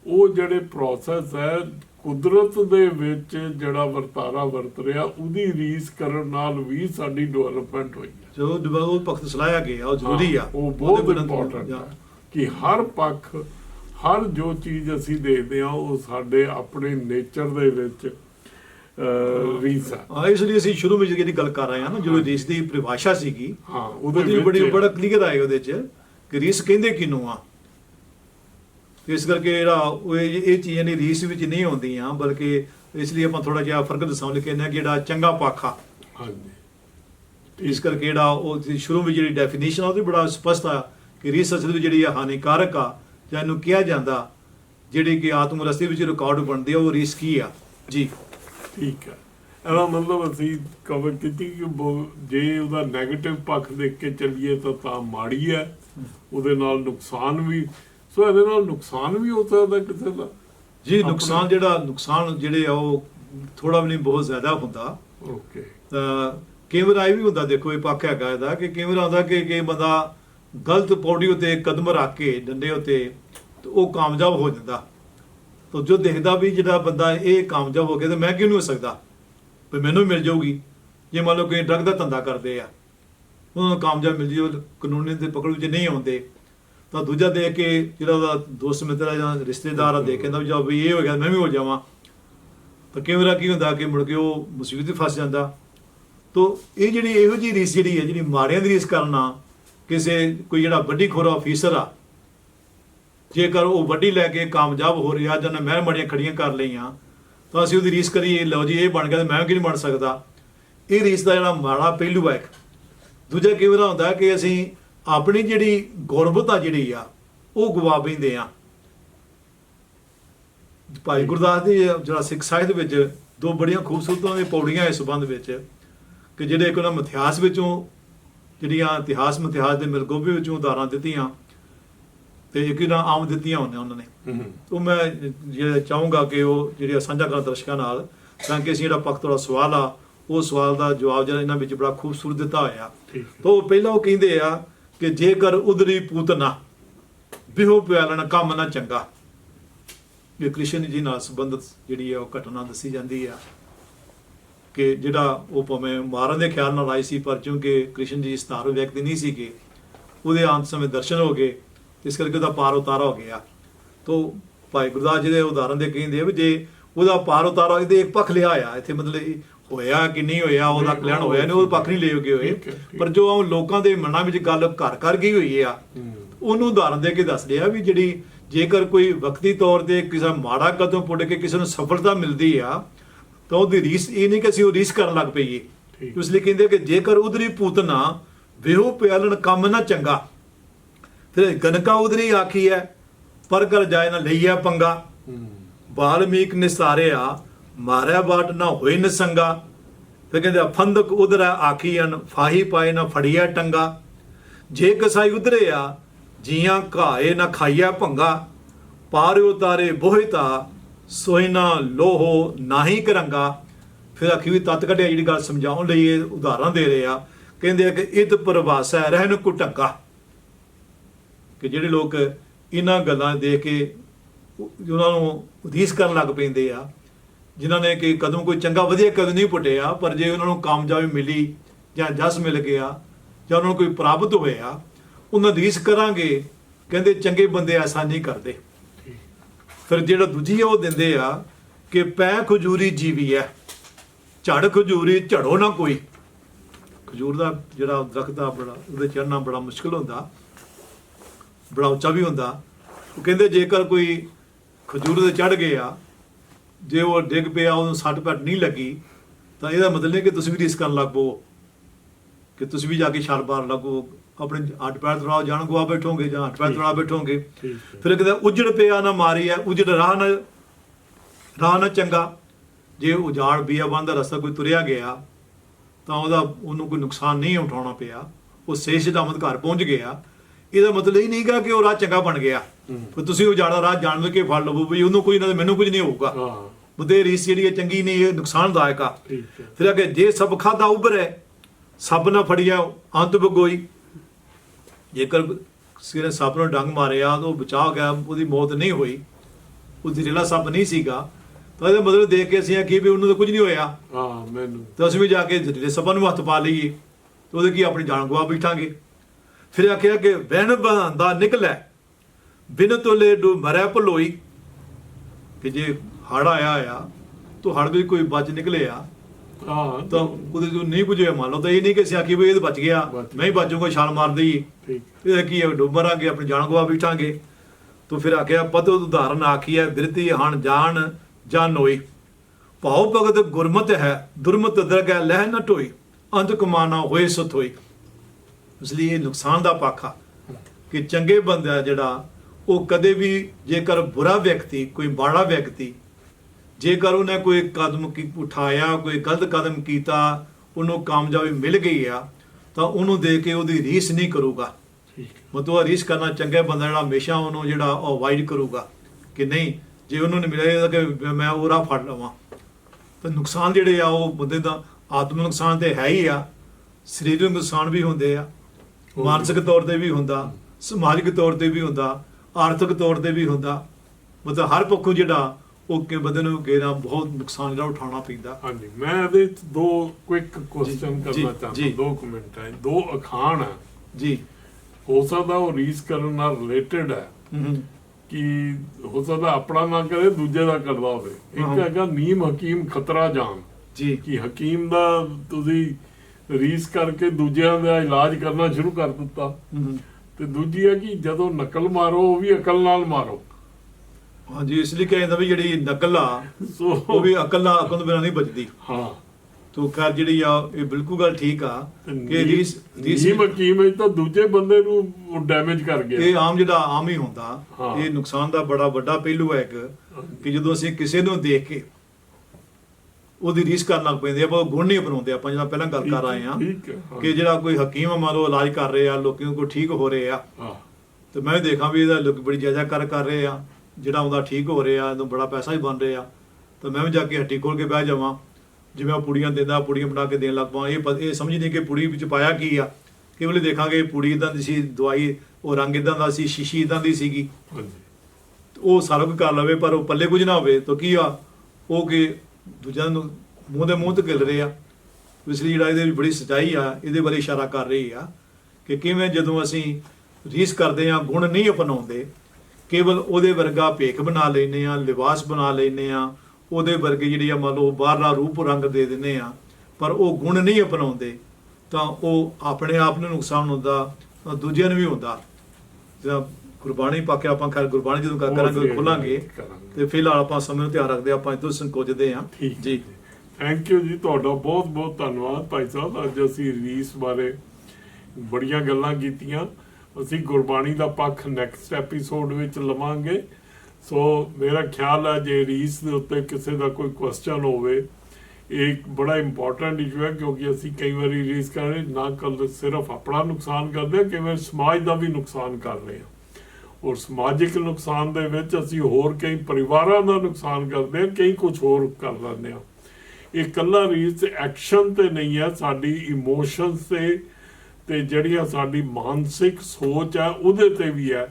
ਉਹ ਜਿਹੜੇ ਪ੍ਰੋਸੈਸ ਹੈ ਕੁਦਰਤ ਦੇ ਵਿੱਚ ਜਿਹੜਾ ਵਰਤਾਰਾ ਵਰਤ ਰਿਹਾ ਉਹਦੀ ਰੀਸ ਕਰਨ ਨਾਲ ਵੀ ਸਾਡੀ ਡਿਵੈਲਪਮੈਂਟ ਹੋਈ ਹੈ। ਜੋ ਡਿਵੈਲਪ ਪੱਖ ਤੋਂ ਸਲਾਹਿਆ ਗਿਆ ਉਹ ਜ਼ਰੂਰੀ ਆ। ਉਹ ਬਹੁਤ ਇੰਪੋਰਟੈਂਟ ਹੈ ਕਿ ਹਰ ਪੱਖ ਹਰ ਜੋ ਚੀਜ਼ ਅਸੀਂ ਦੇਖਦੇ ਹਾਂ ਉਹ ਸਾਡੇ ਆਪਣੇ ਨੇਚਰ ਦੇ ਵਿੱਚ ਅਹ, ਰੀਸ ਹੈ ਇਸ ਲਈ ਅਸੀਂ ਸ਼ੁਰੂ ਵਿੱਚ ਜਿਹੜੀ ਗੱਲ ਕਰ ਰਹੇ ਹਾਂ ਨਾ ਜਦੋਂ ਰੀਸ ਦੀ ਪਰਿਭਾਸ਼ਾ ਸੀਗੀ ਹਾਂ ਉਹਦੇ ਬੜੀ ਬੜਾ ਕਲੀਅਰ ਆਏ ਉਹਦੇ ਚ ਕਿ ਰੀਸ ਕਹਿੰਦੇ ਕਿਨੂੰ ਆ। ਇਸ ਕਰਕੇ ਜਿਹੜਾ ਉਹ ਇਹ ਚੀਜ਼ਾਂ ਦੀ ਰੀਸ ਵਿੱਚ ਨਹੀਂ ਆਉਂਦੀਆਂ ਬਲਕਿ ਇਸ ਲਈ ਆਪਾਂ ਥੋੜਾ ਜਿਹਾ ਫ਼ਰਕ ਦੱਸਾਂ ਲਈ ਕਹਿੰਦੇ ਕਿ ਜਿਹੜਾ ਚੰਗਾ ਪੱਖ। ਆ ਹਾਂਜੀ। ਇਸ ਕਰਕੇ ਜਿਹੜਾ ਉਹ ਸ਼ੁਰੂ ਵਿੱਚ ਜਿਹੜੀ ਡੈਫੀਨੇਸ਼ਨ ਆ ਉਹਦੀ ਬੜਾ ਸਪਸ਼ਟ ਆ ਕਿ ਰੀਸ ਅਸਲ ਵਿੱਚ ਜਿਹੜੀ ਆ ਹਾਨੀਕਾਰਕ ਆ ਜਾਂ ਇਹਨੂੰ ਕਿਹਾ ਜਾਂਦਾ ਜਿਹੜੀ ਕਿ ਆਤਮ ਰਸਤੇ ਵਿੱਚ ਰਿਕਾਰਡ ਬਣਦੀ ਆ ਉਹ ਰੀਸ ਕੀ ਆ? ਜੀ। ਠੀਕ ਹੈ ਇਹਦਾ ਮਤਲਬ ਅਸੀਂ ਕਵਰ ਕੀਤੀ ਕਿ ਜੇ ਉਹਦਾ 네ਗੇਟਿਵ ਪੱਖ ਦੇਖ ਕੇ ਚੱਲੀਏ ਤਾਂ ਤਾਂ ਮਾੜੀ ਹੈ ਉਹਦੇ ਨਾਲ ਨੁਕਸਾਨ ਵੀ ਸੋ ਇਹਦੇ ਨਾਲ ਨੁਕਸਾਨ ਵੀ ਹੋ ਸਕਦਾ ਕਿਸੇ ਦਾ। ਜੀ ਨੁਕਸਾਨ ਜਿਹੜਾ ਨੁਕਸਾਨ ਜਿਹੜੇ ਆ ਉਹ ਥੋੜਾ ਵੀ ਨਹੀਂ ਬਹੁਤ ਜ਼ਿਆਦਾ ਹੁੰਦਾ। ਓਕੇ ਤਾਂ ਵਾਰ ਇਹ ਵੀ ਹੁੰਦਾ ਦੇਖੋ ਇਹ ਪੱਖ ਹੈਗਾ ਇਹਦਾ ਕਿ ਕਈ ਵਾਰ ਆਉਂਦਾ ਕਿ ਕਿ ਬੰਦਾ ਗਲਤ ਪੌੜੀ ਉਤੇ ਕਦਮ ਰੱਖ ਕੇ ਡੰਡੇ ਉਤੇ ਉਹ ਕਾਮਯਾਬ ਹੋ ਜਾਂਦਾ। ਤਾਂ ਜੋ ਦੇਖਦਾ ਵੀ ਜਿਹੜਾ ਬੰਦਾ ਇਹ ਕਾਮਯਾਬ ਹੋ ਗਿਆ ਤੇ ਮੈਂ ਕਿਉਂ ਨਹੀਂ ਹੋ ਸਕਦਾ? ਵੀ ਮੈਨੂੰ ਮਿਲ ਜਾਊਗੀ। ਜੇ ਮੰਨ ਲਓ ਕੋਈ ਡਰਗ ਦਾ ਧੰਦਾ ਕਰਦੇ ਆ, ਉਹਨਾਂ ਨੂੰ ਕਾਮਯਾਬ ਮਿਲ ਜੀ ਉਹ ਕਾਨੂੰਨੀ ਦੇ ਪਕੜ ਵਿੱਚ ਨਹੀਂ ਆਉਂਦੇ, ਤਾਂ ਦੂਜਾ ਦੇਖ ਕੇ ਜਿਹੜਾ ਉਹਦਾ ਦੋਸਤ ਮਿੱਤਰ ਆ ਜਾਂ ਰਿਸ਼ਤੇਦਾਰ ਆ, ਦੇਖ ਕਹਿੰਦਾ ਵੀ ਜਾ ਵੀ ਇਹ ਹੋ ਗਿਆ, ਮੈਂ ਵੀ ਹੋ ਜਾਵਾਂ। ਤਾਂ ਕਈ ਵਾਰ ਕੀ ਹੁੰਦਾ ਕਿ ਮੁੜ ਕੇ ਉਹ ਮੁਸੀਬਤ 'ਚ ਫਸ ਜਾਂਦਾ? ਤੋ ਇਹ ਜਿਹੜੀ ਇਹੋ ਜਿਹੀ ਰੀਸ ਜਿਹੜੀ ਹੈ, ਜਿਹੜੀ ਮਾੜਿਆਂ ਦੀ ਰੀਸ ਕਰਨਾ ਕਿਸੇ ਕੋਈ ਜਿਹੜਾ ਵੱਡੀ ਖੋਰਾ ਅਫੀਸਰ ਆ ਜੇਕਰ ਉਹ ਵੱਡੀ ਲੈ ਕੇ ਕਾਮਯਾਬ ਹੋ ਰਿਹਾ ਜਾਂ ਮੈਂ ਮੜੀਆਂ ਖੜੀਆਂ ਕਰ ਲਈਆਂ ਤਾਂ ਅਸੀਂ ਉਹਦੀ ਰੀਸ ਕਰੀਏ ਲਓ ਜੀ ਇਹ ਬਣ ਗਿਆ ਤੇ ਮੈਂ ਕਿਉਂ ਨਹੀਂ ਬਣ ਸਕਦਾ? ਇਹ ਰੀਸ ਦਾ ਜਿਹੜਾ ਮਾੜਾ ਪਹਿਲੂ ਹੈ ਇੱਕ। ਦੂਜਾ ਵਾਰ ਹੁੰਦਾ ਕਿ ਅਸੀਂ ਆਪਣੀ ਜਿਹੜੀ ਗੁਰਬਤਾ ਜਿਹੜੀ ਆ ਉਹ ਗਵਾ ਬੈਂਦੇ ਆ ਭਾਈ ਗੁਰਦਾਸ ਦੀ ਜਿਹੜਾ ਸਿੱਖ ਸਾਹਿਤ ਵਿੱਚ ਦੋ ਬੜੀਆਂ ਖੂਬਸੂਰਤ ਦੀਆਂ ਪੌੜੀਆਂ ਇਸ ਸੰਬੰਧ ਵਿੱਚ ਕਿ ਜਿਹੜੇ ਇੱਕ ਉਹਨਾਂ ਮਿਥਿਹਾਸ ਵਿੱਚੋਂ ਜਿਹੜੀਆਂ ਇਤਿਹਾਸ ਮਿਥਿਹਾਸ ਦੇ ਮਿਲਗੋਬੇ ਵਿੱਚੋਂ ਉਦਾਹਰਾਂ ਦਿੱਤੀਆਂ ਤੇ ਇਹਨਾਂ ਆਮ ਦਿੱਤੀਆਂ ਹੁੰਦੀਆਂ ਉਹਨਾਂ ਨੇ। ਉਹ ਮੈਂ ਜਿਹੜਾ ਚਾਹੂੰਗਾ ਕਿ ਉਹ ਜਿਹੜੇ ਸਾਂਝਾ ਕਰਾਂ ਦਰਸ਼ਕਾਂ ਨਾਲ ਤਾਂ ਕਿ ਅਸੀਂ ਜਿਹੜਾ ਪੱਖ ਤੁਹਾਡਾ ਸਵਾਲ ਆ ਉਹ ਸਵਾਲ ਦਾ ਜਵਾਬ ਜਿਹੜਾ ਇਹਨਾਂ ਵਿੱਚ ਬੜਾ ਖੂਬਸੂਰਤ ਦਿੱਤਾ ਹੋਇਆ। ਤਾਂ ਉਹ ਪਹਿਲਾਂ ਉਹ ਕਹਿੰਦੇ ਆ ਕਿ ਜੇਕਰ ਉਦਰੀ ਪੂਤਨਾ ਬਿਹੋ ਪਿਆਲਣ ਕੰਮ ਨਾ ਚੰਗਾ। ਇਹ ਕ੍ਰਿਸ਼ਨ ਜੀ ਨਾਲ ਸੰਬੰਧਿਤ ਜਿਹੜੀ ਹੈ ਉਹ ਘਟਨਾ ਦੱਸੀ ਜਾਂਦੀ ਆ ਕਿ ਜਿਹੜਾ ਉਹ ਭਾਵੇਂ ਮਾਰਨ ਦੇ ਖਿਆਲ ਨਾਲ ਆਈ ਸੀ ਪਰ ਕਿਉਂਕਿ ਕ੍ਰਿਸ਼ਨ ਜੀ ਸਤਾਰੂ ਵਿਅਕਤੀ ਨਹੀਂ ਸੀਗੇ ਉਹਦੇ ਅੰਤ ਸਮੇਂ ਦਰਸ਼ਨ ਹੋ ਗਏ। ਇਸ ਕਰਕੇ ਉਹਦਾ ਪਾਰ ਉਤਾਰਾ ਹੋ ਗਿਆ। ਤੋ ਭਾਈ ਗੁਰਦਾਸ ਜੀ ਦੇ ਉਦਾਹਰਨ ਦੇ ਕਹਿੰਦੇ ਆ ਵੀ ਜੇ ਉਹਦਾ ਪਾਰ ਉਤਾਰਾ ਇਹਦੇ ਇੱਕ ਪੱਖ ਲਿਆ ਆ ਇੱਥੇ ਮਤਲਬ ਹੋਇਆ ਕਿ ਨਹੀਂ ਹੋਇਆ ਉਹਦਾ ਕਲਿਆਣ ਹੋਇਆ ਨਹੀਂ ਉਹ ਪੱਖ ਨਹੀਂ ਲਿਓਗੇ ਹੋਏ। ਠੀਕ ਹੈ, ਠੀਕ। ਪਰ ਜੋ ਉਹ ਲੋਕਾਂ ਦੇ ਮਨਾਂ ਵਿੱਚ ਗੱਲ ਘਰ ਕਰ ਗਈ ਹੋਈ ਆ ਉਹਨੂੰ ਉਦਾਹਰਨ ਦੇ ਕੇ ਦੱਸ ਰਿਹਾ ਵੀ ਜਿਹੜੀ ਜੇਕਰ ਕੋਈ ਵਕਤੀ ਤੌਰ ਤੇ ਕਿਸੇ ਮਾੜਾ ਕਦਮ ਪੁੱਟ ਕੇ ਕਿਸੇ ਨੂੰ ਸਫਲਤਾ ਮਿਲਦੀ ਆ ਤਾਂ ਉਹਦੀ ਰੀਸ ਇਹ ਨਹੀਂ ਕਿ ਅਸੀਂ ਉਹ ਰੀਸ ਕਰਨ ਲੱਗ ਪਈਏ। ਇਸ ਲਈ ਕਹਿੰਦੇ ਕਿ ਜੇਕਰ ਉਧਰੀ ਪੂਤਨਾ ਵਿਹੋ ਪਿਆਲਣ ਕੰਮ ਨਾ ਚੰਗਾ। ਫਿਰ ਗਨਕਾ ਉਧਰੀ ਆਖੀ ਹੈ ਪਰ ਕਰ ਜਾਏ ਨਾ ਲਈਆ ਪੰਗਾ। ਹੂੰ ਬਾਲਮੀਕ ਨਿਸਾਰਿਆ, ਮਾਰਿਆ ਬਾਟ ਨਾ ਹੋਏ ਨਸੰਗਾ। ਫਿਰ ਕਹਿੰਦੇ ਫੰਦਕ ਉਧਰਾ ਆਖੀਨ ਫਾਹੀ ਪਾਏ ਨਾ ਫੜੀਆ ਟੰਗਾ। ਜੇ ਕਸਾਈ ਆ, ਜੀਆਂ ਘਾਏ ਨਾ ਖਾਈਆ ਭੰਗਾ। ਪਾਰ ਉਤਾਰੇ ਬੋਹਿਤਾ ਸੋਇਨਾ ਲੋਹੋ ਨਾਹੀ ਕਰੰਗਾ। ਫਿਰ ਆਖੀ ਵੀ ਤਤ ਘਟਿਆ, ਜਿਹੜੀ ਗੱਲ ਸਮਝਾਉਣ ਲਈ ਇਹ ਉਦਾਹਰਨ ਦੇ ਰਹੇ ਆ। ਕਹਿੰਦੇ ਆ ਕਿ ਇਤ ਪ੍ਰਵਾਸਾ, ਰਹਿਣ ਕੁਟੰਗਾ ਕਿ ਜਿਹੜੇ ਲੋਕ ਇਹਨਾਂ ਗੱਲਾਂ ਦੇ ਕੇ ਉਹਨਾਂ ਨੂੰ ਉਦੀਸ ਕਰਨ ਲੱਗ ਪੈਂਦੇ ਆ, ਜਿਨ੍ਹਾਂ ਨੇ ਕਿ ਕਦਮ ਕੋਈ ਚੰਗਾ ਵਧੀਆ ਕਦਮ ਨਹੀਂ ਪੁੱਟਿਆ, ਪਰ ਜੇ ਉਹਨਾਂ ਨੂੰ ਕਾਮਯਾਬੀ ਮਿਲੀ ਜਾਂ ਜਸ ਮਿਲ ਗਿਆ ਜਾਂ ਉਹਨਾਂ ਨੂੰ ਕੋਈ ਪ੍ਰਾਪਤ ਹੋਇਆ, ਉਹਨਾਂ ਦੀ ਰੀਸ ਕਰਾਂਗੇ, ਕਹਿੰਦੇ ਚੰਗੇ ਬੰਦੇ ਐਸਾ ਨਹੀਂ ਕਰਦੇ। ਫਿਰ ਜਿਹੜਾ ਦੂਜੀ ਆ, ਉਹ ਦਿੰਦੇ ਆ ਕਿ ਪੈ ਖਜੂਰੀ ਜੀਵੀ ਹੈ ਝੜ ਖਜੂਰੀ ਝੜੋ ਨਾ ਕੋਈ। ਖਜੂਰ ਦਾ ਜਿਹੜਾ ਦਰਖਤ ਆ, ਬੜਾ, ਉਹਦੇ ਚੜਨਾ ਬੜਾ ਮੁਸ਼ਕਲ ਹੁੰਦਾ। ਬੜਾ ਉੱਚਾ ਵੀ ਹੁੰਦਾ। ਉਹ ਕਹਿੰਦੇ ਜੇਕਰ ਕੋਈ ਖਜੂਰ ਦੇ ਚੜ ਗਿਆ ਜੇ ਉਹ ਡਿੱਗ ਪਿਆ ਉਹਨੂੰ ਸੱਟ ਪੱਟ ਨਹੀਂ ਲੱਗੀ ਤਾਂ ਇਹਦਾ ਮਤਲਬ ਇਹ ਕਿ ਤੁਸੀਂ ਵੀ ਰੀਸ ਕਰਨ ਲੱਗ ਪਓ ਕਿ ਤੁਸੀਂ ਵੀ ਜਾ ਕੇ ਛਾਲ ਮਾਰ ਲੱਗੋ ਆਪਣੇ ਹੱਥ ਪੈਰ ਤੜਾਓ ਜਾਣ ਗਵਾ ਬੈਠੋਗੇ ਜਾਂ ਹੱਥ ਪੈਰ ਤੜਾ ਬੈਠੋਗੇ। ਫਿਰ ਕਹਿੰਦਾ ਉਜੜ ਪਿਆ ਨਾ ਮਾਰੀ ਹੈ ਉਜੜ ਰਾਹ ਨਾ ਰਾਹ ਨਾ ਚੰਗਾ। ਜੇ ਉਜਾੜ ਬੀਆਬਾਨ ਦਾ ਰਸਤਾ ਕੋਈ ਤੁਰਿਆ ਗਿਆ ਤਾਂ ਉਹਦਾ ਉਹਨੂੰ ਕੋਈ ਨੁਕਸਾਨ ਨਹੀਂ ਉਠਾਉਣਾ ਪਿਆ। ਉਹ ਸੇਸ਼ ਦਾਮਦ ਘਰ ਪਹੁੰਚ ਗਿਆ। ਇਹਦਾ ਮਤਲਬ ਇਹ ਨਹੀਂਗਾ ਕਿ ਉਹ ਰਾਹ ਚੰਗਾ ਬਣ ਗਿਆ। ਫਿਰ ਤੁਸੀਂ ਉਜਾੜਾ ਰਾਹ ਜਾਣ ਕੇ ਫੜ ਲਵੋ ਵੀ ਉਹਨੂੰ ਕੋਈ ਨਾ ਮੈਨੂੰ ਕੁਝ ਨਹੀਂ ਹੋਊਗਾ। ਹਾਂ। ਬਦੇ ਰੀਸ ਜਿਹੜੀ ਹੈ ਚੰਗੀ ਨਹੀਂ ਇਹ ਨੁਕਸਾਨਦਾਇਕ ਆ। ਫਿਰ ਅਗੇ ਜੇ ਸਭ ਖਾਦਾ ਉਬਰੇ ਸਭ ਨਾ ਫੜਿਆ ਅੰਤ ਬਗੋਈ। ਜੇਕਰ ਸਿਰੇ ਸੱਪ ਨੂੰ ਡੰਗ ਮਾਰਿਆ ਤਾਂ ਉਹ ਬਚਾ ਗਿਆ ਉਹਦੀ ਮੌਤ ਨਹੀਂ ਹੋਈ। ਉਹ ਜ਼ਹਿਰੀਲਾ ਸੱਪ ਨਹੀਂ ਸੀਗਾ ਤਾਂ ਇਹਦਾ ਮਤਲਬ ਦੇਖ ਕੇ ਅਸੀਂ ਆਖੀ ਵੀ ਉਹਨੂੰ ਤਾਂ ਕੁਝ ਨਹੀਂ ਹੋਇਆ। ਹਾਂ ਮੈਨੂੰ। ਤਾਂ ਅਸੀਂ ਵੀ ਜਾ ਕੇ ਜ਼ਹਿਰੀਲੇ ਸੱਪਾਂ ਨੂੰ ਹੱਥ ਪਾ ਲਈਏ ਤੇ ਉਹਦੇ ਕੀ ਆਪਣੀ ਜਾਨ ਗਵਾ ਬੈਠਾਂਗੇ। ਫਿਰ ਆਖਿਆ ਕਿ ਵਹਿਣ ਬੰਦਾ ਨਿਕਲੇ। ਬਿਨ ਤੋਲੇ ਡੂ ਮਰਿਆ ਭਲੋਈ। ਕਿ ਜੇ ਹੜ ਆਇਆ ਆ ਤਾਂ ਹੜ ਵਿੱਚ ਕੋਈ ਬਚ ਨਿਕਲੇ ਆ। ਹਾਂ। ਤਾਂ ਉਹਦੇ ਜੋ ਨਹੀਂ ਹੋਇਆ ਮੰਨ ਲਓ ਤਾਂ ਇਹ ਨਹੀਂ ਕਿ ਅਸੀਂ ਆਖੀ ਵੀ ਇਹ ਬਚ ਗਿਆ। ਬਚ ਮੈਂ ਹੀ ਬਚੂਗਾ ਛਾਲ ਮਾਰ ਦਈਏ। ਠੀਕ। ਇਹ ਕੀ ਹੈ ਡੁੱਬਰਾਂਗੇ ਆਪਣੀ ਜਾਨ ਗਵਾ ਬੈਠਾਂਗੇ। ਤੋ ਫਿਰ ਆਖਿਆ ਪਦ ਉਦਾਹਰਨ ਆਖੀ ਹੈ ਬਿਰਤੀ ਹਣ ਜਾਣ ਜਾਨ ਹੋਈ ਭਾਉ ਭਗਤ ਗੁਰਮਤ ਹੈ ਦੁਰਮਤ ਦਰਗਹਿ ਲਹਿ ਨ ਅੰਤ ਕਮਾਨਾ ਹੋਏ ਸਤ ਹੋਈ ਇਸ ਲਈ ਇਹ ਨੁਕਸਾਨ ਦਾ ਪੱਖ ਕਿ ਚੰਗੇ ਬੰਦਾ ਜਿਹੜਾ ਉਹ ਕਦੇ ਵੀ ਜੇਕਰ ਬੁਰਾ ਵਿਅਕਤੀ ਕੋਈ ਮਾੜਾ ਵਿਅਕਤੀ ਜੇਕਰ ਉਹਨੇ ਕੋਈ ਕਦਮ ਕੀ ਉਠਾਇਆ ਕੋਈ ਗਲਤ ਕਦਮ ਕੀਤਾ ਉਹਨੂੰ ਕਾਮਯਾਬੀ ਮਿਲ ਗਈ ਆ ਤਾਂ ਉਹਨੂੰ ਦੇ ਕੇ ਉਹਦੀ ਰੀਸ ਨਹੀਂ ਕਰੂਗਾ। ਮਤਲਬ ਉਹ ਰੀਸ ਕਰਨਾ ਚੰਗਾ ਬੰਦਾ ਜਿਹੜਾ ਹਮੇਸ਼ਾ ਉਹਨੂੰ ਜਿਹੜਾ ਉਹ ਅਵਾਇਡ ਕਰੂਗਾ ਕਿ ਨਹੀਂ ਜੇ ਉਹਨੂੰ ਨਹੀਂ ਮਿਲਿਆ ਕਿ ਮੈਂ ਉਹਰਾ ਫੜ ਲਵਾਂ। ਤਾਂ ਨੁਕਸਾਨ ਜਿਹੜੇ ਆ ਉਹ ਬੰਦੇ ਦਾ ਆਤਮ ਨੁਕਸਾਨ ਤੇ ਹੈ ਹੀ ਆ ਸਰੀਰਕ ਨੁਕਸਾਨ ਵੀ ਹੁੰਦੇ ਆ। ਮਾਨਸਿਕ ਤੌਰ ਤੇ ਵੀ ਹੁੰਦਾ ਸਮਾਜਿਕ ਤੌਰ ਤੇ ਵੀ ਹੁੰਦਾ ਆਰਥਿਕ ਤੌਰ ਤੇ ਵੀ ਹੁੰਦਾ। ਮਤਲਬ ਹਰ ਪੱਖੋਂ ਜਿਹੜਾ ਉਹ ਕਿ ਬੰਦੇ ਨੂੰ ਗੇਰਾ ਬਹੁਤ ਨੁਕਸਾਨ ਜਿਹੜਾ ਉਠਾਉਣਾ ਪੈਂਦਾ। ਹਾਂਜੀ ਮੈਂ ਇਹਦੇ ਦੋ ਕੁਇਕ ਕੁਐਸਚਨ ਕਰਨਾ। ਚਾਹੁੰਦਾ ਦੋ ਕਮੈਂਟ ਹੈ ਦੋ ਅਖਾਣ ਹੈ। ਜੀ। ਹੋ ਸਕਦਾ ਉਹ ਰੀਸ ਕਰਨ ਨਾਲ ਰਿਲੇਟਡ ਹੈ ਕਿ ਹੋ ਸਕਦਾ ਆਪਣਾ ਨਾ ਕਰੇ ਦੂਜੇ ਦਾ ਕਰਦਾ ਹੋਵੇ। ਇੱਕ ਹੈਗਾ ਨੀਮ ਹਕੀਮ ਖਤਰਾ ਜਾਨ ਜੀ। ਕਿ ਹਕੀਮ ਦਾ ਤੁਸੀਂ ਰੀਸ ਕਰਕੇ ਦੂਜਿਆਂ ਦਾ ਇਲਾਜ ਕਰਨਾ ਸ਼ੁਰੂ ਕਰ ਦਿੱਤਾ। ਤੇ ਦੂਜੀ ਹੈ ਕਿ ਜਦੋਂ ਨਕਲ ਮਾਰੋ ਉਹ ਵੀ ਅਕਲ ਨਾਲ ਮਾਰੋ। ਹਾਂਜੀ ਇਸ ਲਈ ਕਹਿੰਦਾ ਵੀ ਜਿਹੜੀ ਨਕਲ ਆ ਉਹ ਵੀ ਅਕਲ ਨਾਲ ਅਕਲ ਬਿਨਾਂ ਨਹੀਂ ਬਚਦੀ। ਹਾਂ। ਤੋ ਖੈਰ ਜਿਹੜੀ ਆ ਇਹ ਬਿਲਕੁਲ ਗੱਲ ਠੀਕ ਆ ਕਿ ਰੀਸ ਰੀਸ ਨੀਮ ਹਕੀਮ ਇਹ ਤਾਂ ਦੂਜੇ ਬੰਦੇ ਨੂੰ ਡੈਮੇਜ ਕਰ ਗਿਆ। ਇਹ ਆਮ ਜਿਹੜਾ ਆਮ ਹੀ ਹੁੰਦਾ। ਇਹ ਨੁਕਸਾਨ ਦਾ ਬੜਾ ਵੱਡਾ ਪਹਿਲੂ ਹੈ ਇੱਕ ਕਿ ਜਦੋਂ ਅਸੀਂ ਕਿਸੇ ਨੂੰ ਦੇਖ ਕੇ ਉਹਦੀ ਰੀਸ ਕਰਨ ਲੱਗ ਪੈਂਦੇ ਆ, ਆਪਾਂ ਉਹ ਗੁਣ ਨਹੀਂ ਅਪਣਾਉਂਦੇ ਆਪਾਂ ਜਿਹੜਾ ਪਹਿਲਾਂ ਗੱਲ ਕਰ ਆਏ ਆ ਠੀਕ ਹੈ ਹਾਂ। ਕਿ ਜਿਹੜਾ ਕੋਈ ਹਕੀਮ ਮੰਨ ਲਓ ਇਲਾਜ ਕਰ ਰਹੇ ਆ ਲੋਕਾਂ ਨੂੰ ਠੀਕ ਹੋ ਰਹੇ ਆ। ਤੇ ਮੈਂ ਵੀ ਦੇਖਾਂ ਵੀ ਇਹਦਾ ਲੋਕ ਬੜੀ ਜਾਇਜ਼ਾ ਕਰ ਕਰ ਰਹੇ ਆ ਜਿਹੜਾ ਉਹਦਾ ਠੀਕ ਹੋ ਰਿਹਾ ਇਹਨੂੰ ਬੜਾ ਪੈਸਾ ਹੀ ਬਣ ਰਿਹਾ। ਤਾਂ ਮੈਂ ਵੀ ਜਾ ਕੇ ਹੱਟੀ ਖੋਲ ਕੇ ਬਹਿ ਜਾਵਾਂ ਜਿਵੇਂ ਉਹ ਪੁੜੀਆਂ ਦਿੰਦਾ ਪੁੜੀਆਂ ਬਣਾ ਕੇ ਦੇਣ ਲੱਗ ਪਵਾਂ। ਇਹ ਪ- ਇਹ ਸਮਝ ਨਹੀਂ ਕਿ ਪੁੜੀ ਵਿੱਚ ਪਾਇਆ ਕੀ ਆ। ਕੇਵਲ ਦੇਖਾਂਗੇ ਪੁੜੀ ਇਦਾਂ ਦੀ ਸੀ ਦਵਾਈ ਉਹ ਰੰਗ ਇਦਾਂ ਦਾ ਸੀ ਸ਼ੀਸ਼ੀ ਇਦਾਂ ਦੀ ਸੀਗੀ। ਉਹ ਸਾਰਾ ਕੁਝ ਕਰ ਲਵੇ ਪਰ ਉਹ ਪੱਲੇ ਕੁਝ ਨਾ ਹੋਵੇ ਤਾਂ ਕੀ ਆ? ਉਹ ਕਿ ਦੂਜਿਆਂ ਨੂੰ ਮੂੰਹ ਦੇ ਮੂੰਹ ਤੇ ਗਿਲ ਰਹੇ ਆ। ਇਸ ਲਈ ਜਿਹੜਾ ਇਹਦੇ ਵਿੱਚ ਬੜੀ ਸਚਾਈ ਆ, ਇਹਦੇ ਬਾਰੇ ਇਸ਼ਾਰਾ ਕਰ ਰਹੀ ਆ ਕਿ ਕਿਵੇਂ ਜਦੋਂ ਅਸੀਂ ਰੀਸ ਕਰਦੇ ਆ, ਗੁਣ ਨਹੀਂ ਅਪਣਾਉਂਦੇ, ਕੇਵਲ ਉਹਦੇ ਵਰਗਾ ਭੇਖ ਬਣਾ ਲੈਨੇ ਆ, ਲਿਬਾਸ ਬਣਾ ਲੈਨੇ ਆ, ਉਹਦੇ ਵਰਗੇ ਜਿਹੜੀ ਆ ਮੰਨ ਲਓ ਬਾਹਰਲਾ ਰੂਪ ਰੰਗ ਦੇ ਦਿੰਨੇ ਆ, ਪਰ ਉਹ ਗੁਣ ਨਹੀਂ ਅਪਣਾਉਂਦੇ, ਤਾਂ ਉਹ ਆਪਣੇ ਆਪ ਨੂੰ ਨੁਕਸਾਨ ਹੁੰਦਾ, ਤਾਂ ਦੂਜਿਆਂ ਨੂੰ ਵੀ ਹੁੰਦਾ। ਜਿਹੜਾ ਗੁਰਬਾਣੀ ਪਾ ਕੇ ਆਪਾਂ ਕਰ ਗੁਰਬਾਣੀ ਜਦੋਂ ਗੱਲ ਕਰਾਂਗੇ ਖੋਲਾਂਗੇ। ਤੇ ਫਿਲਹਾਲ ਆਪਾਂ ਸਮੇਂ ਨੂੰ ਧਿਆਨ ਰੱਖਦੇ ਆਪਾਂ ਇਦੋਂ ਸੰਕੋਚਦੇ ਠੀਕ ਜੀ। ਥੈਂਕ ਯੂ ਜੀ ਤੁਹਾਡਾ ਬਹੁਤ ਬਹੁਤ ਧੰਨਵਾਦ ਭਾਈ ਸਾਹਿਬ। ਅੱਜ ਅਸੀਂ ਰੀਸ ਬਾਰੇ ਬੜੀਆਂ ਗੱਲਾਂ ਕੀਤੀਆਂ। ਅਸੀਂ ਗੁਰਬਾਣੀ ਦਾ ਪੱਖ ਨੈਕਸਟ ਐਪੀਸੋਡ ਵਿੱਚ ਲਵਾਂਗੇ। ਸੋ ਮੇਰਾ ਖਿਆਲ ਹੈ ਜੇ ਰੀਸ ਦੇ ਉੱਤੇ ਕਿਸੇ ਦਾ ਕੋਈ ਕੁਐਸਚਨ ਹੋਵੇ ਇਹ ਇੱਕ ਬੜਾ ਇੰਪੋਰਟੈਂਟ ਇਸ਼ੂ ਹੈ ਕਿਉਂਕਿ ਅਸੀਂ ਕਈ ਵਾਰੀ ਰੀਸ ਕਰ ਰਹੇ ਨਾ ਕੱਲ ਸਿਰਫ ਆਪਣਾ ਨੁਕਸਾਨ ਕਰਦੇ ਕਈ ਵਾਰ ਸਮਾਜ ਦਾ ਵੀ ਨੁਕਸਾਨ ਕਰ ਰਹੇ ਹਾਂ। ਔਰ ਸਮਾਜਿਕ ਨੁਕਸਾਨ ਦੇ ਵਿੱਚ ਅਸੀਂ ਹੋਰ ਕਈ ਪਰਿਵਾਰਾਂ ਦਾ ਨੁਕਸਾਨ ਕਰਦੇ ਹਾਂ, ਕਈ ਕੁਝ ਹੋਰ ਕਰ ਲੈਂਦੇ ਹਾਂ। ਇਹ ਕੱਲਾ ਰੀਸ ਐਕਸ਼ਨ ਤੇ ਨਹੀਂ ਹੈ, ਸਾਡੀ ਇਮੋਸ਼ਨਸ ਤੇ ਤੇ ਜਿਹੜੀਆਂ ਸਾਡੀ ਮਾਨਸਿਕ ਸੋਚ ਹੈ, ਉਹਦੇ ਤੇ ਵੀ ਹੈ।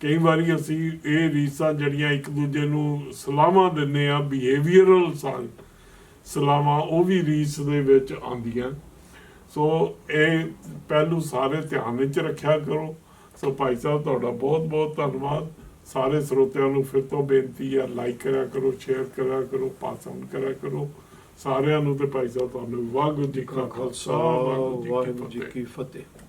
ਕਈ ਵਾਰੀ ਅਸੀਂ ਇਹ ਰੀਸਾਂ ਜਿਹੜੀਆਂ ਇੱਕ ਦੂਜੇ ਨੂੰ ਸਲਾਹਾਂ ਦਿੰਨੇ ਆ ਬਿਹੇਵੀਅਰਲ ਸਲਾਹਾਂ, ਉਹ ਵੀ ਰੀਸ ਦੇ ਵਿੱਚ ਆਉਂਦੀਆਂ। ਸੋ ਇਹ ਪਹਿਲੂ ਸਾਰੇ ਧਿਆਨ ਵਿੱਚ ਰੱਖਿਆ ਕਰੋ। ਸੋ ਭਾਈ ਸਾਹਿਬ ਤੁਹਾਡਾ ਬਹੁਤ ਬਹੁਤ ਧੰਨਵਾਦ। ਸਾਰੇ ਸਰੋਤਿਆਂ ਨੂੰ ਫਿਰ ਤੋਂ ਬੇਨਤੀ ਹੈ ਲਾਈਕ ਕਰਿਆ ਕਰੋ ਸ਼ੇਅਰ ਕਰਿਆ ਕਰੋ ਪਾਸ ਆਨ ਕਰਿਆ ਕਰੋ। ਸਾਰਿਆਂ ਨੂੰ ਤੇ ਭਾਈ ਸਾਹਿਬ ਤੁਹਾਨੂੰ ਵਾਹਿਗੁਰੂ ਜੀ ਕਾ ਖਾਲਸਾ ਵਾਹਿਗੁਰੂ ਜੀ ਕੀ ਫਤਿਹ।